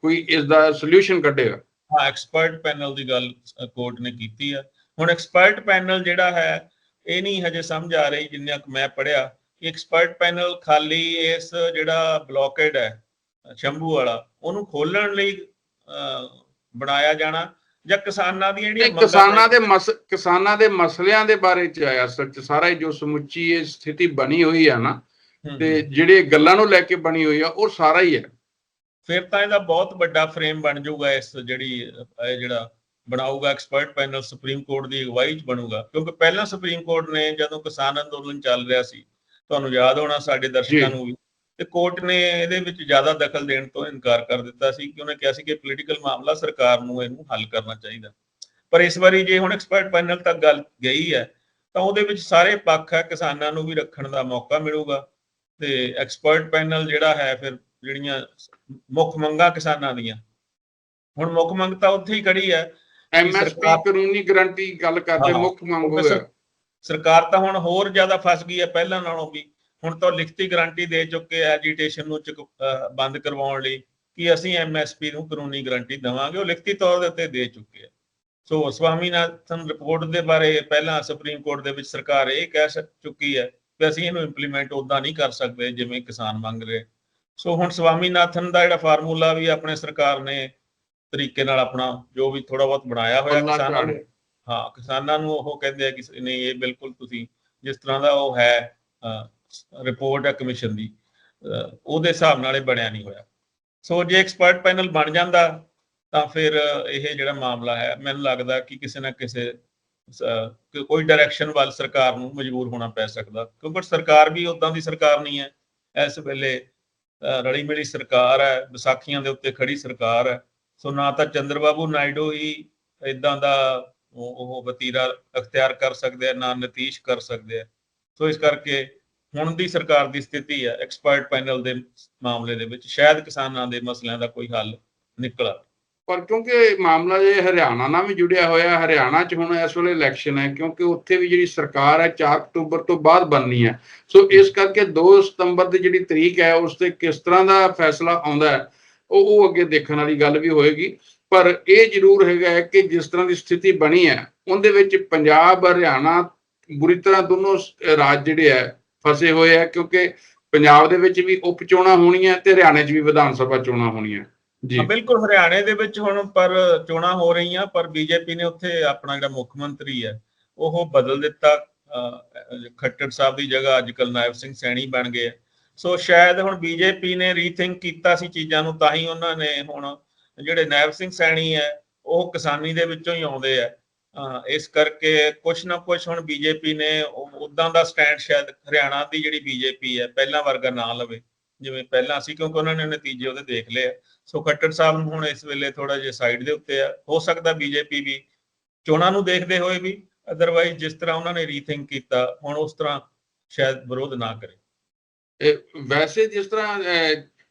ਕੋਈ ਇਸ ਦਾ ਸੋਲੂਸ਼ਨ ਕੱਢੇਗਾ। ਹਾਂ ਐਕਸਪਰਟ ਪੈਨਲ ਦੀ ਗੱਲ ਕੋਰਟ ਨੇ ਕੀਤੀ ਹੈ ਹੁਣ ਐਕਸਪਰਟ ਪੈਨਲ ਜਿਹੜਾ ਹੈ ਇਹ ਨਹੀਂ ਹਜੇ ਸਮਝ ਆ ਰਹੀ ਜਿੰਨਾ ਕੁ ਮੈਂ ਪੜਿਆ ਕਿ ਐਕਸਪਰਟ ਪੈਨਲ ਖਾਲੀ ਇਸ ਜਿਹੜਾ ਬਲੌਕੇਡ ਹੈ ਸ਼ੰਭੂ ਵਾਲਾ ਉਹਨੂੰ ਖੋਲਣ ਲਈ ਬਣਾਇਆ ਜਾਣਾ ਜਾਂ ਕਿਸਾਨਾਂ ਦੀਆਂ ਜਿਹੜੀਆਂ ਕਿਸਾਨਾਂ ਦੇ ਕਿਸਾਨਾਂ ਦੇ ਮਸਲਿਆਂ ਦੇ ਬਾਰੇ ਚ ਆਇਆ ਅਸਲ ਚ ਸਾਰਾ ਜੋ ਸਮੁੱਚੀ ਇਹ ਸਥਿਤੀ ਬਣੀ ਹੋਈ ਆ ਨਾ ਤੇ ਜਿਹੜੇ ਗੱਲਾਂ ਨੂੰ ਲੈ ਕੇ ਬਣੀ ਹੋਈ ਆ ਉਹ ਸਾਰਾ ਹੀ ਹੈ। ਫਿਰ ਤਾਂ ਇਹਦਾ ਬਹੁਤ ਵੱਡਾ ਫਰੇਮ ਬਣ ਜਾਊਗਾ ਇਸ ਜਿਹੜੀ ਇਹ ਜਿਹੜਾ ਬਣਾਊਗਾ ਐਕਸਪਰਟ ਪੈਨਲ ਸੁਪਰੀਮ ਕੋਰਟ ਦੀ ਅਗਵਾਈ 'ਚ ਬਣੂਗਾ ਕਿਉਂਕਿ ਪਹਿਲਾਂ ਸੁਪਰੀਮ ਕੋਰਟ ਨੇ ਜਦੋਂ ਕਿਸਾਨ ਅੰਦੋਲਨ ਚੱਲ ਰਿਹਾ ਸੀ ਤੁਹਾਨੂੰ ਯਾਦ ਹੋਣਾ ਸਾਡੇ ਦਰਸ਼ਕਾਂ। ਨੂੰ ਵੀ ਤੇ ਕੋਰਟ ਨੇ ਇਹਦੇ ਵਿੱਚ ਜ਼ਿਆਦਾ ਦਖਲ ਦੇਣ ਤੋਂ ਇਨਕਾਰ ਕਰ ਦਿੱਤਾ ਸੀ ਕਿ ਉਹਨੇ ਕਿਹਾ ਸੀ ਕਿ ਪੋਲੀਟੀਕਲ ਮਾਮਲਾ ਸਰਕਾਰ ਨੂੰ ਇਹਨੂੰ ਹੱਲ ਕਰਨਾ ਚਾਹੀਦਾ ਪਰ ਇਸ ਵਾਰੀ ਜੇ ਹੁਣ ਐਕਸਪਰਟ ਪੈਨਲ ਤੱਕ ਗੱਲ ਗਈ ਹੈ ਤਾਂ ਉਹਦੇ ਵਿੱਚ ਸਾਰੇ ਪੱਖ ਹੈ ਕਿਸਾਨਾਂ ਨੂੰ ਵੀ ਰੱਖਣ ਦਾ ਮੌਕਾ ਮਿਲੂਗਾ ਤੇ ਐਕਸਪਰਟ ਪੈਨਲ ਜਿਹੜਾ ਹੈ ਫਿਰ ਜਿਹੜੀਆਂ ਮੁੱਖ ਮੰਗਾਂ ਕਿਸਾਨਾਂ ਦੀਆਂ। ਹੁਣ ਮੁੱਖ ਮੰਗ ਤਾਂ ਉੱਥੇ ਹੀ ਖੜੀ ਹੈ ਐਮਐਸਪੀ ਕਾਨੂੰਨੀ ਗਾਰੰਟੀ ਗੱਲ ਕਰਦੇ ਮੁੱਖ ਮੰਗ ਹੋਇਆ। ਸਰ- ਸਰਕਾਰ ਤਾਂ ਹੁਣ ਹੋਰ ਜ਼ਿਆਦਾ ਫਸ ਗਈ ਹੈ ਪਹਿਲਾਂ ਨਾਲੋਂ ਵੀ। ਹੁਣ ਤਾਂ ਲਿਖਤੀ ਗਾਰੰਟੀ ਦੇ ਚੁੱਕੇ ਆ ਐਜੀਟੇਸ਼ਨ ਨੂੰ ਬੰਦ ਕਰਵਾਉਣ ਲਈ ਕਿ ਅਸੀਂ ਐਮਐਸਪੀ ਨੂੰ ਕਾਨੂੰਨੀ ਗਾਰੰਟੀ ਦੇਵਾਂਗੇ। ਉਹ ਲਿਖਤੀ ਤੌਰ ਦੇ ਉੱਤੇ ਦੇ ਚੁੱਕੇ ਆ। ਸੋ ਸਵਾਮੀਨਾਥਨ ਰਿਪੋਰਟ ਦੇ ਬਾਰੇ ਪਹਿਲਾਂ ਸੁਪਰੀਮ ਕੋਰਟ ਦੇ ਵਿੱਚ ਸਰਕਾਰ ਇਹ ਕਹਿ ਚੁੱਕੀ ਹੈ ਕਿ ਅਸੀਂ ਇਹਨੂੰ ਇੰਪਲੀਮੈਂਟ ਉਦਾਂ ਨਹੀਂ ਕਰ ਸਕਦੇ ਜਿਵੇਂ ਕਿਸਾਨ ਮੰਗ ਰਹੇ। ਸੋ ਹੁਣ ਸਵਾਮੀਨਾਥਨ ਦਾ ਜਿਹੜਾ ਫਾਰਮੂਲਾ ਵੀ ਆਪਣੇ ਸਰਕਾਰ ਨੇ ਤਰੀਕੇ ਨਾਲ ਆਪਣਾ ਜੋ ਵੀ ਥੋੜਾ ਬਹੁਤ ਬਣਾਇਆ ਹੋਇਆ ਕਿਸਾਨਾਂ ਨੂੰ। ਹਾਂ ਕਿਸਾਨਾਂ ਨੂੰ ਉਹ ਕਹਿੰਦੇ ਆ ਕਿ ਨਹੀਂ ਇਹ ਬਿਲਕੁਲ ਤੁਸੀਂ ਜਿਸ ਤਰ੍ਹਾਂ ਦਾ ਉਹ ਹੈ ਰਿਪੋਰਟ ਹੈ ਕਮਿਸ਼ਨ ਦੀ ਉਹਦੇ ਹਿਸਾਬ ਨਾਲ ਇਹ ਬਣਿਆ ਨਹੀਂ ਹੋਇਆ ਸੋ ਜੇ ਐਕਸਪਰਟ ਪੈਨਲ ਬਣ ਜਾਂਦਾ ਤਾਂ ਫਿਰ ਇਹ ਜਿਹੜਾ ਮਾਮਲਾ ਹੈ ਮੈਨੂੰ ਲੱਗਦਾ ਕਿ ਕਿਸੇ ਨਾ ਕਿਸੇ ਕੋਈ ਡਾਇਰੈਕਸ਼ਨ ਵੱਲ ਸਰਕਾਰ ਨੂੰ ਮਜਬੂਰ ਹੋਣਾ ਪੈ ਸਕਦਾ ਕਿਉਂਕਿ ਸਰਕਾਰ ਵੀ ਉਦਾਂ ਦੀ ਸਰਕਾਰ ਨਹੀਂ ਹੈ ਇਸ ਵੇਲੇ ਰਲੀ ਮਿਲੀ ਸਰਕਾਰ ਹੈ, ਵਿਸਾਖੀਆਂ ਦੇ ਉੱਤੇ ਖੜੀ ਸਰਕਾਰ ਹੈ। ਸੋ ਨਾ ਤਾਂ ਚੰਦਰਬਾਬੂ ਨਾਇਡੂ ਹੀ ਇਦਾਂ ਦਾ ਉਹ ਵਤੀਰਾ ਅਖਤਿਆਰ ਕਰ ਸਕਦੇ ਆ, ਨਾ ਨਤੀਸ਼ ਕਰ ਸਕਦੇ ਆ। ਸੋ ਇਸ ਕਰਕੇ ਹੁਣ ਦੀ ਸਰਕਾਰ ਦੀ ਸਥਿਤੀ ਹੈ ਐਕਸਪਰਟ ਪੈਨਲ ਦੇ ਮਾਮਲੇ ਦੇ ਵਿੱਚ। ਸ਼ਾਇਦ ਕਿਸਾਨਾਂ ਦੇ ਮਸਲਿਆਂ ਦਾ ਕੋਈ ਹੱਲ ਨਿਕਲਾ ਪਰ ਕਿਉਂਕਿ ਮਾਮਲਾ ਜੇ ਹਰਿਆਣਾ ਨਾਲ ਵੀ ਜੁੜਿਆ ਹੋਇਆ ਹਰਿਆਣਾ 'ਚ ਹੁਣ ਇਸ ਵੇਲੇ ਇਲੈਕਸ਼ਨ ਹੈ, ਕਿਉਂਕਿ ਉੱਥੇ ਵੀ ਜਿਹੜੀ ਸਰਕਾਰ ਹੈ 4 ਅਕਤੂਬਰ ਤੋਂ ਬਾਅਦ ਬਣਨੀ ਹੈ। ਸੋ ਇਸ ਕਰਕੇ 2 ਸਤੰਬਰ ਦੀ ਜਿਹੜੀ ਤਰੀਕ ਹੈ, ਉਸ ਤੇ ਕਿਸ ਤਰ੍ਹਾਂ ਦਾ ਫੈਸਲਾ ਆਉਂਦਾ ਹੈ, ਉਹ ਉਹ ਅੱਗੇ ਦੇਖਣ ਵਾਲੀ ਗੱਲ ਵੀ ਹੋਏਗੀ। ਪਰ ਇਹ ਜ਼ਰੂਰ ਹੈਗਾ ਹੈ ਕਿ ਜਿਸ ਤਰ੍ਹਾਂ ਦੀ ਸਥਿਤੀ ਬਣੀ ਹੈ, ਉਹਦੇ ਵਿੱਚ ਪੰਜਾਬ, ਹਰਿਆਣਾ ਬੁਰੀ ਤਰ੍ਹਾਂ ਦੋਨੋਂ ਰਾਜ ਜਿਹੜੇ ਹੈ, ਫਸੇ ਹੋਏ ਆ ਕਿਉਂਕਿ ਪੰਜਾਬ ਦੇ ਵਿੱਚ ਵੀ ਉਪ ਚੋਣਾਂ ਹੋਣੀਆਂ ਤੇ ਹਰਿਆਣੇ 'ਚ ਵੀ ਵਿਧਾਨ ਸਭਾ ਚੋਣਾਂ ਹੋਣੀਆਂ। ਜੀ। ਬਿਲਕੁਲ ਹਰਿਆਣੇ ਦੇ ਵਿੱਚ ਹੁਣ ਪਰ ਚੋਣਾਂ ਹੋ ਰਹੀਆਂ, ਪਰ ਬੀਜੇਪੀ ਨੇ ਉੱਥੇ ਆਪਣਾ ਜਿਹੜਾ ਮੁੱਖ ਮੰਤਰੀ ਹੈ, ਉਹ ਬਦਲ ਦਿੱਤਾ। ਖੱਟੜ ਸਾਹਿਬ ਦੀ ਜਗ੍ਹਾ ਅੱਜਕੱਲ ਨਾਇਬ ਸਿੰਘ ਸੈਣੀ ਬਣ ਗਏ ਸੋ ਸ਼ਾਇਦ ਹੁਣ ਬੀਜੇਪੀ ਨੇ ਰੀਥਿੰਕ ਕੀਤਾ ਸੀ ਚੀਜ਼ਾਂ ਨੂੰ, ਤਾਂ ਹੀ ਉਹਨਾਂ ਨੇ ਹੁਣ ਜਿਹੜੇ ਨਾਇਬ ਸਿੰਘ ਸੈਣੀ ਹੈ, ਉਹ ਕਿਸਾਨੀ ਦੇ ਵਿੱਚੋਂ ਹੀ ਆਉਂਦੇ ਆ। ਇਸ ਕਰਕੇ ਕੁਛ ਨਾ ਕੁਛ ਹੁਣ ਬੀਜੇਪੀ ਨੇ ਉਦਾਂ ਦਾ ਸਟੈਂਡ ਸ਼ਾਇਦ ਹਰਿਆਣਾ ਦੀ ਜਿਹੜੀ ਬੀਜੇਪੀ ਹੈ, ਪਹਿਲਾਂ ਵਰਗਾ ਨਾ ਲਵੇ। ਜਿਵੇਂ ਪਹਿਲਾਂ ਸੀ, ਕਿਉਂਕਿ ਉਹਨਾਂ ਨੇ ਨਤੀਜੇ ਉਹਦੇ ਦੇਖ ਲਏ ਸੋ ਖੱਟਰ ਸਾਹਿਬ ਨੂੰ ਹੁਣ ਇਸ ਵੇਲੇ ਥੋੜਾ ਜਿਹਾ ਸਾਈਡ ਦੇ ਉੱਤੇ ਆ। ਹੋ ਸਕਦਾ ਬੀਜੇਪੀ ਵੀ ਚੋਣਾਂ ਨੂੰ ਦੇਖਦੇ ਹੋਏ ਵੀ ਅਦਰਵਾਈਜ਼ ਜਿਸ ਤਰ੍ਹਾਂ ਉਹਨਾਂ ਨੇ ਰੀਥਿੰਕ ਕੀਤਾ, ਹੁਣ ਉਸ ਤਰ੍ਹਾਂ ਸ਼ਾਇਦ ਵਿਰੋਧ ਨਾ ਕਰੇ। ਵੈਸੇ ਜਿਸ ਤਰ੍ਹਾਂ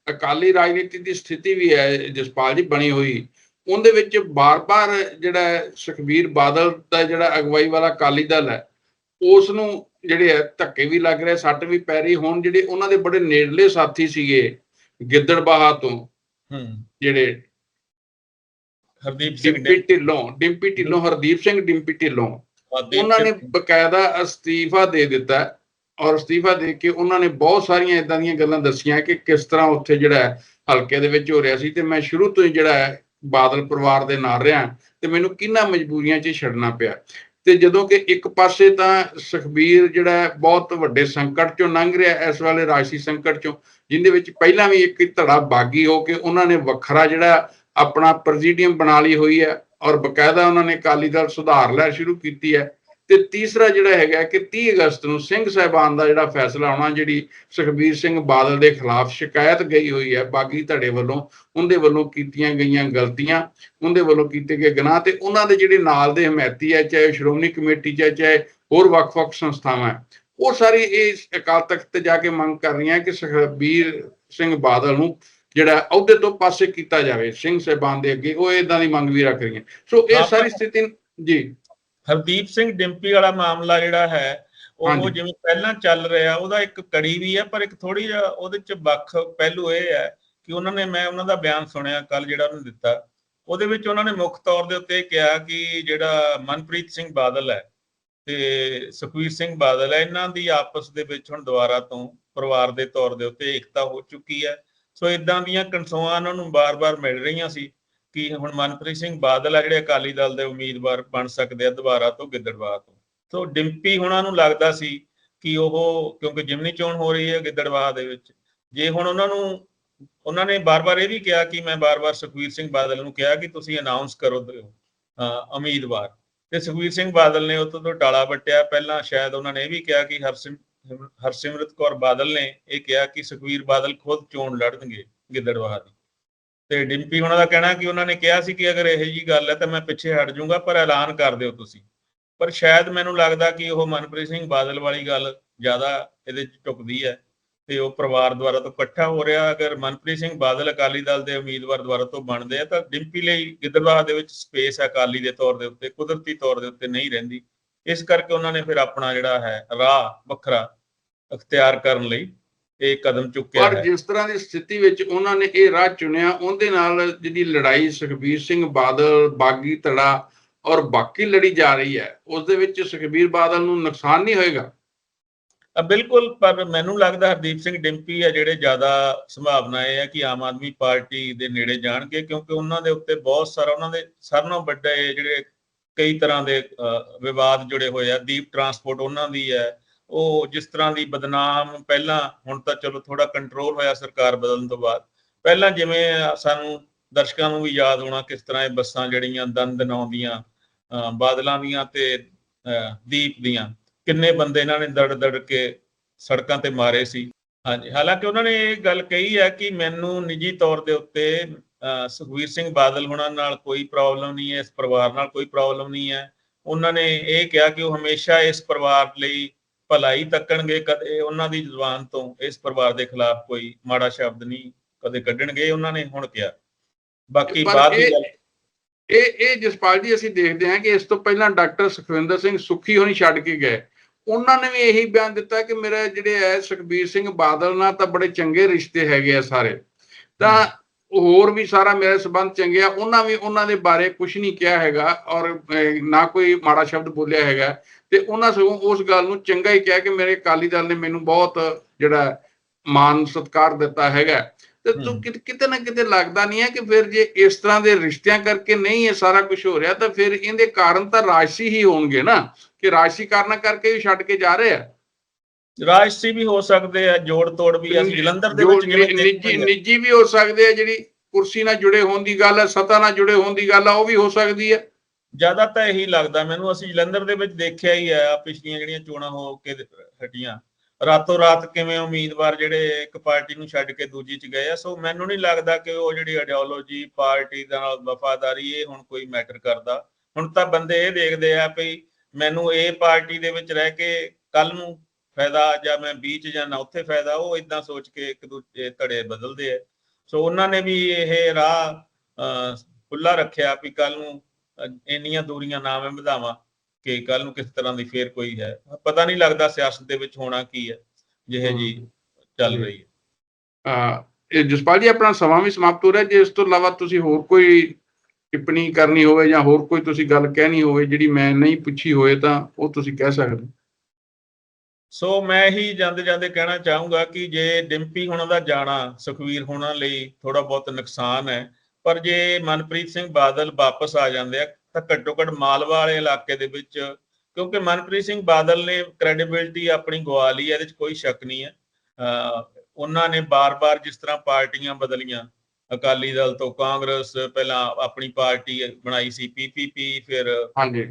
ਅਕਾਲੀ ਰਾਜਨੀਤੀ ਦੀ ਸਥਿਤੀ ਵੀ ਹੈ, ਜਸਪਾਲ ਜੀ ਬਣੀ ਹੋਈ, ਉਹਦੇ ਵਿੱਚ ਬਾਰ-ਬਾਰ ਜਿਹੜਾ ਸੁਖਬੀਰ ਬਾਦਲ ਦਾ ਜਿਹੜਾ ਅਗਵਾਈ ਵਾਲਾ ਅਕਾਲੀ ਦਲ ਹੈ, ਉਸ ਨੂੰ ਜਿਹੜੇ ਹੈ, ਧੱਕੇ ਵੀ ਲੱਗ ਰਹੇ, ਸੱਟ ਵੀ ਪੈ ਰਹੀ। ਹੁਣ ਜਿਹੜੇ ਉਹਨਾਂ ਦੇ ਬੜੇ ਨੇੜਲੇ ਸਾਥੀ ਸੀਗੇ ਗਿੱਦੜਬਾਹਾ ਤੋਂ ਜਿਹੜੇ ਹਰਦੀਪ ਸਿੰਘ ਡਿੰਪੀ ਢਿੱਲੋਂ ਡਿੰਪੀ ਢਿੱਲੋਂ ਹਰਦੀਪ ਸਿੰਘ ਡਿੰਪੀ ਢਿੱਲੋਂ। ਉਹਨਾਂ ਨੇ ਬਕਾਇਦਾ ਅਸਤੀਫਾ ਦੇ ਦਿੱਤਾ ਔਰ ਅਸਤੀਫਾ ਦੇ ਕੇ ਉਹਨਾਂ ਨੇ ਬਹੁਤ ਸਾਰੀਆਂ ਇਦਾਂ ਦੀਆਂ ਗੱਲਾਂ ਦੱਸੀਆਂ ਕਿ ਕਿਸ ਤਰ੍ਹਾਂ ਉੱਥੇ ਜਿਹੜਾ ਹਲਕੇ ਦੇ ਵਿੱਚ ਹੋ ਰਿਹਾ ਸੀ ਤੇ ਮੈਂ ਸ਼ੁਰੂ ਤੋਂ ਹੀ ਜਿਹੜਾ ਬਾਦਲ ਪਰਿਵਾਰ ਦੇ ਨਾਲ ਰਿਹਾ ਤੇ ਮੈਨੂੰ ਕਿੰਨਾ ਮਜਬੂਰੀਆਂ 'ਚ ਛੱਡਣਾ ਪਿਆ। ਤੇ ਜਦੋਂ ਕਿ ਇੱਕ ਪਾਸੇ ਤਾਂ ਸੁਖਬੀਰ ਜਿਹੜਾ ਬਹੁਤ ਵੱਡੇ ਸੰਕਟ 'ਚੋਂ ਲੰਘ ਰਿਹਾ ਇਸ ਵੇਲੇ ਰਾਸ਼ੀ ਸੰਕਟ 'ਚੋਂ, ਜਿੰਦੇ ਵਿੱਚ ਪਹਿਲਾਂ ਵੀ ਇੱਕ ਧੜਾ ਬਾਗੀ ਹੋ ਕੇ ਉਹਨਾਂ ਨੇ ਵੱਖਰਾ ਜਿਹੜਾ ਆਪਣਾ ਪ੍ਰੈਜ਼ੀਡੀਅਮ ਬਣਾ ਲਈ ਹੋਈ ਹੈ ਔਰ ਬਕਾਇਦਾ ਉਹਨਾਂ ਨੇ ਅਕਾਲੀ ਦਲ ਸੁਧਾਰ ਲੈ ਸ਼ੁਰੂ ਕੀਤੀ ਹੈ। ਤੇ ਤੀਸਰਾ ਜਿਹੜਾ ਹੈਗਾ ਕਿ 30 ਅਗਸਤ ਨੂੰ ਸਿੰਘ ਸਾਹਿਬਾਨ ਦਾ ਜਿਹੜਾ ਫੈਸਲਾ ਆਉਣਾ ਜਿਹੜੀ ਸੁਖਬੀਰ ਸਿੰਘ ਬਾਦਲ ਦੇ ਖਿਲਾਫ ਸ਼ਿਕਾਇਤ ਗਈ ਹੋਈ ਹੈ ਬਾਗੀ ਧੜੇ ਵੱਲੋਂ ਉਹਦੇ ਵੱਲੋਂ ਕੀਤੀਆਂ ਗਈਆਂ ਗਲਤੀਆਂ ਉਹਦੇ ਵੱਲੋਂ ਕੀਤੇ ਗਏ ਗੁਨਾਹ ਤੇ ਉਹਨਾਂ ਦੇ ਜਿਹੜੇ ਨਾਲ ਦੇ ਹਮਾਇਤੀ ਹੈ ਚਾਹੇ ਸ਼੍ਰੋਮਣੀ ਕਮੇਟੀ ਚ ਹੈ, ਚਾਹੇ ਹੋਰ ਵੱਖ-ਵੱਖ ਸੰਸਥਾਵਾਂ ਉਹ ਸਾਰੇ ਇਹ ਅਕਾਲ ਤਖਤ ਤੇ ਜਾ ਕੇ ਮੰਗ ਕਰ ਰਹੀਆਂ ਕਿ ਸੁਖਬੀਰ ਸਿੰਘ ਬਾਦਲ ਨੂੰ ਜਿਹੜਾ ਅਹੁਦੇ ਤੋਂ ਪਾਸੇ ਕੀਤਾ ਜਾਵੇ ਸਿੰਘ ਸਾਹਿਬਾਨ ਦੇ ਅੱਗੇ ਉਹ ਇਦਾਂ ਦੀ ਮੰਗ ਵੀ ਰੱਖ ਰਹੀਆਂ। ਸੋ ਇਹ ਸਾਰੀ ਸਥਿਤੀ ਜੀ। ਹਰਦੀਪ ਸਿੰਘ ਡਿੰਪੀ ਵਾਲਾ ਮਾਮਲਾ ਜਿਹੜਾ ਹੈ ਉਹ। ਜਿਵੇਂ ਪਹਿਲਾਂ ਚੱਲ ਰਿਹਾ ਉਹਦਾ ਇੱਕ ਕੜੀ ਵੀ ਹੈ ਪਰ ਇੱਕ ਥੋੜੀ ਜਿਹਾ ਉਹਦੇ ਚ ਵੱਖ ਪਹਿਲੂ ਇਹ ਹੈ ਕਿ ਉਹਨਾਂ ਨੇ ਮੈਂ ਉਹਨਾਂ ਦਾ ਬਿਆਨ ਸੁਣਿਆ ਕੱਲ ਜਿਹੜਾ ਉਹਨੇ ਦਿੱਤਾ। ਉਹਦੇ ਵਿੱਚ ਉਹਨਾਂ ਨੇ ਮੁੱਖ ਤੌਰ ਦੇ ਉੱਤੇ ਇਹ ਕਿਹਾ ਕਿ ਜਿਹੜਾ ਮਨਪ੍ਰੀਤ ਸਿੰਘ ਬਾਦਲ ਹੈ ਤੇ ਸੁਖਵੀਰ ਸਿੰਘ ਬਾਦਲ ਹੈ ਇਹਨਾਂ ਦੀ ਆਪਸ ਦੇ ਵਿੱਚ ਹੁਣ ਦੁਬਾਰਾ ਤੋਂ ਪਰਿਵਾਰ ਦੇ ਤੌਰ ਦੇ ਉੱਤੇ ਏਕਤਾ ਹੋ ਚੁੱਕੀ ਹੈ। ਸੋ ਇਦਾਂ ਦੀਆਂ ਕਨਸੋਆਂ ਉਹਨਾਂ ਨੂੰ ਬਾਰ-ਬਾਰ ਮਿਲ ਰਹੀਆਂ ਸੀ। ਕਿ ਹੁਣ ਮਨਪ੍ਰੀਤ ਸਿੰਘ ਬਾਦਲ ਆ ਜਿਹੜੇ ਅਕਾਲੀ ਦਲ ਦੇ ਉਮੀਦਵਾਰ ਬਣ ਸਕਦੇ ਆ ਦੁਬਾਰਾ ਤੋਂ ਗਿੱਦੜਬਾਹ ਤੋਂ? ਸੋ ਡਿੰਪੀ ਹੁਣਾਂ ਨੂੰ ਲੱਗਦਾ ਸੀ ਕਿ ਉਹ ਕਿਉਂਕਿ ਜਿਮਨੀ ਚੋਣ ਹੋ ਰਹੀ ਹੈ ਗਿੱਦੜਬਾਹ ਦੇ ਵਿੱਚ ਜੇ ਹੁਣ ਉਹਨਾਂ ਨੂੰ ਉਹਨਾਂ ਨੇ ਬਾਰ-ਬਾਰ ਇਹ ਵੀ ਕਿਹਾ ਕਿ ਮੈਂ ਬਾਰ-ਬਾਰ ਸੁਖਵੀਰ ਸਿੰਘ ਬਾਦਲ ਨੂੰ ਕਿਹਾ ਕਿ ਤੁਸੀਂ ਅਨਾਉਂਸ ਕਰੋ ਦਿਓ, ਉਮੀਦਵਾਰ। ਤੇ ਸੁਖਵੀਰ ਸਿੰਘ ਬਾਦਲ ਨੇ ਉਹ ਤੋਂ ਟਾਲਾ ਵੱਟਿਆ। ਪਹਿਲਾਂ ਸ਼ਾਇਦ ਉਹਨਾਂ ਨੇ ਇਹ ਵੀ ਕਿਹਾ ਕਿ ਹਰਸਿਮ ਹਰਸਿਮਰਤ ਕੌਰ ਬਾਦਲ ਨੇ ਇਹ ਕਿਹਾ ਕਿ ਸੁਖਵੀਰ ਬਾਦਲ ਖੁਦ ਚੋਣ ਲੜਨਗੇ ਗਿੱਦੜਬਾਹ ਦੀ। ਤੇ ਡਿੰਪੀ ਉਹਨਾਂ ਦਾ ਕਹਿਣਾ ਕਿ ਉਹਨਾਂ ਨੇ ਕਿਹਾ ਸੀ ਕਿ ਅਗਰ ਇਹੋ ਜੀ ਗੱਲ ਹੈ ਤਾਂ ਮੈਂ ਪਿੱਛੇ ਹਟ ਜਾਊਂਗਾ, ਪਰ ਐਲਾਨ ਕਰ ਦਿਓ ਤੁਸੀਂ। ਪਰ ਸ਼ਾਇਦ ਮੈਨੂੰ ਲੱਗਦਾ ਕਿ ਉਹ ਮਨਪ੍ਰੀਤ ਸਿੰਘ ਬਾਦਲ ਵਾਲੀ ਗੱਲ ਜ਼ਿਆਦਾ ਇਹਦੇ ਚ ਟੁਕਦੀ ਹੈ ਤੇ ਉਹ ਪਰਿਵਾਰ ਦੁਆਰਾ ਤੋਂ ਇਕੱਠਾ ਹੋ ਰਿਹਾ। ਅਗਰ ਮਨਪ੍ਰੀਤ ਸਿੰਘ ਬਾਦਲ ਅਕਾਲੀ ਦਲ ਦੇ ਉਮੀਦਵਾਰ ਦੁਆਰਾ ਤੋਂ ਬਣਦੇ ਆ, ਤਾਂ ਡਿੰਪੀ ਲਈ ਗਿੱਦੜਬਾਹਾ ਦੇ ਵਿੱਚ ਸਪੇਸ ਅਕਾਲੀ ਦੇ ਤੌਰ ਦੇ ਉੱਤੇ, ਕੁਦਰਤੀ ਤੌਰ ਦੇ ਉੱਤੇ ਨਹੀਂ ਰਹਿੰਦੀ। ਇਸ ਕਰਕੇ ਉਹਨਾਂ ਨੇ ਫਿਰ ਆਪਣਾ ਜਿਹੜਾ ਹੈ ਰਾਹ ਵੱਖਰਾ ਅਖਤਿਆਰ ਕਰਨ ਲਈ ਇਹ ਕਦਮ ਚੁੱਕਿਆ ਪਰ ਜਿਸ ਤਰ੍ਹਾਂ ਦੀ ਸਥਿਤੀ ਵਿੱਚ ਉਹਨਾਂ ਨੇ ਇਹ ਰਾਹ ਚੁਣਿਆ ਉਹਦੇ ਨਾਲ ਜਿਹੜੀ ਲੜਾਈ ਸੁਖਬੀਰ ਸਿੰਘ ਬਾਦਲ ਬਾਗੀ ਧੜਾ ਔਰ ਬਾਕੀ ਲੜੀ ਜਾ ਰਹੀ ਹੈ ਉਸ ਦੇ ਵਿੱਚ ਸੁਖਬੀਰ ਬਾਦਲ ਨੂੰ ਨੁਕਸਾਨ ਨਹੀਂ ਹੋਏਗਾ? ਬਿਲਕੁਲ ਪਰ ਮੈਨੂੰ ਲੱਗਦਾ ਹਰਦੀਪ ਸਿੰਘ ਡਿੰਪੀ ਹੈ ਜਿਹੜੇ ਜ਼ਿਆਦਾ ਸੰਭਾਵਨਾ ਇਹ ਹੈ ਕਿ ਆਮ ਆਦਮੀ ਪਾਰਟੀ ਦੇ ਨੇੜੇ ਜਾਣਗੇ ਕਿਉਂਕਿ ਉਹਨਾਂ ਦੇ ਉੱਤੇ ਬਹੁਤ ਸਾਰਾ ਉਹਨਾਂ ਦੇ ਸਾਰਿਆਂ ਨਾਲੋਂ ਵੱਡੇ ਜਿਹੜੇ ਕਈ ਤਰ੍ਹਾਂ ਦੇ ਵਿਵਾਦ ਜੁੜੇ ਹੋਏ ਆ ਦੀਪ ਟਰਾਂਸਪੋਰਟ ਉਹਨਾਂ ਦੀ ਹੈ ਉਹ ਜਿਸ ਤਰ੍ਹਾਂ ਦੀ ਬਦਨਾਮ ਪਹਿਲਾਂ ਹੁਣ ਤਾਂ ਚਲੋ ਥੋੜਾ ਕੰਟਰੋਲ ਹੋਇਆ ਸਰਕਾਰ ਬਦਲਣ ਤੋਂ ਬਾਅਦ ਪਹਿਲਾਂ ਜਿਵੇਂ ਸਾਨੂੰ ਦਰਸ਼ਕਾਂ ਨੂੰ ਵੀ ਯਾਦ ਹੋਣਾ ਕਿਸ ਤਰ੍ਹਾਂ ਇਹ ਬੱਸਾਂ ਜਿਹੜੀਆਂ ਦੰਦ ਆਉਂਦੀਆਂ ਬਾਦਲਾਂ ਦੀਆਂ ਤੇ ਦੀਪ ਦੀਆਂ ਕਿੰਨੇ ਬੰਦੇ ਇਹਨਾਂ ਨੇ ਦੜ ਦੜ ਕੇ ਸੜਕਾਂ ਤੇ ਮਾਰੇ ਸੀ। ਹਾਂਜੀ ਹਾਲਾਂਕਿ ਉਹਨਾਂ ਨੇ ਇਹ ਗੱਲ ਕਹੀ ਹੈ ਕਿ ਮੈਨੂੰ ਨਿੱਜੀ ਤੌਰ ਦੇ ਉੱਤੇ ਅਹ, ਸੁਖਵੀਰ ਸਿੰਘ ਬਾਦਲ ਹੁਣਾਂ ਨਾਲ ਕੋਈ ਪ੍ਰੋਬਲਮ ਨਹੀਂ ਹੈ ਇਸ ਪਰਿਵਾਰ ਨਾਲ ਕੋਈ ਪ੍ਰੋਬਲਮ ਨਹੀਂ ਹੈ। ਉਹਨਾਂ ਨੇ ਇਹ ਕਿਹਾ ਕਿ ਉਹ ਹਮੇਸ਼ਾ ਇਸ ਪਰਿਵਾਰ ਲਈ ਭਲਾਈ ਤੱਕਣਗੇ ਕਦੇ ਉਹਨਾਂ ਦੀ ਜ਼ੁਬਾਨ ਤੋਂ ਇਸ ਪਰਿਵਾਰ ਦੇ ਖਿਲਾਫ ਕੋਈ ਮਾੜਾ ਸ਼ਬਦ ਨਹੀਂ ਕਦੇ ਕੱਢਣਗੇ ਉਹਨਾਂ ਨੇ ਹੁਣ ਕਿਹਾ। ਬਾਕੀ ਬਾਅਦ ਦੀ ਗੱਲ ਇਹ ਇਹ ਜਸਪਾਲ ਜੀ ਅਸੀਂ ਦੇਖਦੇ ਹਾਂ ਕਿ ਇਸ ਤੋਂ ਪਹਿਲਾਂ ਡਾਕਟਰ ਸੁਖਵਿੰਦਰ ਸਿੰਘ ਸੁੱਖੀ ਹੋਣੀ ਛੱਡ ਕੇ ਗਏ। ਉਹਨਾਂ ਨੇ ਵੀ ਇਹੀ ਬਿਆਨ ਦਿੱਤਾ ਕਿ ਮੇਰੇ ਜਿਹੜੇ ਹੈ ਸੁਖਬੀਰ ਸਿੰਘ ਬਾਦਲ ਨਾਲ ਤਾਂ ਬੜੇ ਚੰਗੇ ਰਿਸ਼ਤੇ ਹੈਗੇ ਆ ਸਾਰੇ। ਤਾਂ ਹੋਰ ਵੀ ਸਾਰਾ ਮੇਰੇ ਸਬੰਧ ਚੰਗੇ ਆ ਉਹਨਾਂ ਵੀ ਉਹਨਾਂ ਦੇ ਬਾਰੇ ਕੁਝ ਨਹੀਂ ਕਿਹਾ ਹੈਗਾ ਔਰ ਨਾ ਕੋਈ ਮਾੜਾ ਸ਼ਬਦ ਬੋਲਿਆ ਹੈਗਾ। ਤੇ ਉਹਨਾਂ ਸਗੋਂ ਉਸ ਗੱਲ ਨੂੰ ਚੰਗਾ ਹੀ ਕਿਹਾ ਕਿ ਮੇਰੇ ਅਕਾਲੀ ਦਲ ਨੇ ਮੈਨੂੰ ਬਹੁਤ ਜਿਹੜਾ ਮਾਨ ਸਤਿਕਾਰ ਦਿੱਤਾ ਹੈਗਾ। ਤੇ ਤੂੰ। ਕਿਤੇ ਨਾ ਕਿਤੇ ਲੱਗਦਾ ਨਹੀਂ ਹੈ ਕਿ ਫਿਰ ਜੇ ਇਸ ਤਰ੍ਹਾਂ ਦੇ ਰਿਸ਼ਤਿਆਂ ਕਰਕੇ ਨਹੀਂ ਇਹ ਸਾਰਾ ਕੁਝ ਹੋ ਰਿਹਾ ਤਾਂ ਫਿਰ ਇਹਦੇ ਕਾਰਨ ਤਾਂ ਰਾਜਸੀ ਹੀ ਹੋਣਗੇ ਨਾ ਕਿ ਰਾਜਸੀ ਕਾਰਨਾਂ ਕਰਕੇ ਵੀ ਛੱਡ ਕੇ ਜਾ ਰਹੇ ਆ। ਰਾਜਸੀ ਵੀ ਹੋ ਸਕਦੇ ਆ ਜੋੜ ਤੋੜ ਵੀ ਆ ਜਲੰਧਰ ਦੇ ਵਿੱਚ ਜਿਵੇਂ ਨਿੱਜੀ ਨਿੱਜੀ ਵੀ ਹੋ ਸਕਦੇ ਆ ਜਿਹੜੀ ਕੁਰਸੀ ਨਾਲ ਜੁੜੇ ਹੋਣ ਦੀ ਗੱਲ ਹੈ ਸਤਾ ਨਾਲ ਜੁੜੇ ਹੋਣ ਦੀ ਗੱਲ ਆ ਉਹ ਵੀ ਹੋ ਸਕਦੀ ਹੈ ਜ਼ਿਆਦਾ ਤਾਂ ਇਹੀ ਲੱਗਦਾ ਮੈਨੂੰ ਅਸੀਂ ਜਲੰਧਰ ਦੇ ਵਿੱਚ ਦੇਖਿਆ ਹੀ ਹੈ ਆ ਪਿਛਲੀਆਂ ਜਿਹੜੀਆਂ ਚੋਣਾਂ ਹੋ ਕੇ ਹਟੀਆਂ। ਰਾਤੋਂ ਰਾਤ ਕਿਵੇਂ ਉਮੀਦਵਾਰ ਜਿਹੜੇ ਇੱਕ ਪਾਰਟੀ ਨੂੰ ਛੱਡ ਕੇ ਦੂਜੀ ਚ ਗਏ ਆ ਸੋ ਮੈਨੂੰ ਨਹੀਂ ਲੱਗਦਾ ਕਿ ਉਹ ਜਿਹੜੀ ਆਈਡੀਓਲੋਜੀ ਪਾਰਟੀ ਦੇ ਨਾਲ ਵਫਾਦਾਰੀ ਇਹ ਹੁਣ ਕੋਈ ਮੈਟਰ ਕਰਦਾ। ਹੁਣ ਤਾਂ ਬੰਦੇ ਇਹ ਦੇਖਦੇ ਆ ਵੀ ਮੈਨੂੰ ਇਹ ਪਾਰਟੀ ਦੇ ਵਿੱਚ ਰਹਿ ਕੇ ਕੱਲ ਨੂੰ ਫਾਇਦਾ ਜਾਂ ਮੈਂ ਬੀਚ ਜਾਂ ਨਾ ਉੱਥੇ ਫਾਇਦਾ ਉਹ ਇਦਾਂ ਸੋਚ ਕੇ ਇੱਕ ਦੂਜੇ ਧੜੇ ਬਦਲਦੇ ਆ। ਸੋ ਉਹਨਾਂ ਨੇ ਵੀ ਇਹ ਰਾਹ ਅਹ, ਖੁੱਲਾ ਰੱਖਿਆ ਵੀ ਕੱਲ ਨੂੰ ਇੰਨੀਆਂ ਦੂਰੀਆਂ ਨਾ ਮੈਂ ਵਧਾਵਾਂ ਕਿ ਕੱਲ ਨੂੰ ਕਿਸ ਤਰ੍ਹਾਂ ਦੀ ਫੇਰ ਕੋਈ ਹੈ। ਪਤਾ ਨਹੀਂ ਲੱਗਦਾ ਸਿਆਸਤ ਦੇ ਵਿੱਚ ਹੋਣਾ ਕੀ ਹੈ ਜਿਹੇ ਜੀ ਚੱਲ ਰਹੀ ਹੈ। ਅਹ ਇਹ ਜਸਪਾਲ ਜੀ ਆਪਣਾ ਸਮਾਂ ਵੀ ਸਮਾਪਤ ਹੋ ਰਿਹਾ ਜੇ ਇਸ ਤੋਂ ਇਲਾਵਾ ਤੁਸੀਂ ਹੋਰ ਕੋਈ ਟਿੱਪਣੀ ਕਰਨੀ ਹੋਵੇ ਜਾਂ ਹੋਰ ਕੋਈ ਤੁਸੀਂ ਗੱਲ ਕਹਿਣੀ ਹੋਵੇ ਜਿਹੜੀ ਮੈਂ ਨਹੀਂ ਪੁੱਛੀ ਹੋਵੇ ਤਾਂ ਉਹ ਤੁਸੀਂ ਕਹਿ ਸਕਦੇ। ਸੋ ਮੈਂ ਹੀ ਜਾਂਦੇ ਜਾਂਦੇ ਕਹਿਣਾ ਚਾਹੂੰਗਾ ਕਿ ਜੇ ਡਿੰਪੀ ਹੁਣਾਂ ਦਾ ਜਾਣਾ ਸੁਖਵੀਰ ਹੁਣਾਂ ਲਈ ਥੋੜਾ ਬਹੁਤ ਨੁਕਸਾਨ ਹੈ ਪਰ ਜੇ ਮਨਪ੍ਰੀਤ ਸਿੰਘ ਬਾਦਲ ਵਾਪਸ ਆ ਜਾਂਦੇ ਆ ਤਾਂ ਘੱਟੋ ਘੱਟ ਮਾਲਵਾ ਵਾਲੇ ਇਲਾਕੇ ਦੇ ਵਿੱਚ ਕਿਉਂਕਿ ਮਨਪ੍ਰੀਤ ਸਿੰਘ ਬਾਦਲ ਨੇ ਕ੍ਰੈਡੀਬਿਲਿਟੀ ਆਪਣੀ ਗਵਾ ਲਈ ਇਹਦੇ ਵਿੱਚ ਕੋਈ ਸ਼ੱਕ ਨਹੀਂ ਹੈ ਉਹਨਾਂ ਨੇ ਬਾਰ-ਬਾਰ ਜਿਸ ਤਰ੍ਹਾਂ ਪਾਰਟੀਆਂ ਬਦਲੀਆਂ ਅਕਾਲੀ ਦਲ ਤੋਂ ਕਾਂਗਰਸ ਪਹਿਲਾਂ ਆਪਣੀ ਪਾਰਟੀ ਬਣਾਈ ਸੀ ਪੀਪੀਪੀ ਫਿਰ ਹਾਂਜੀ।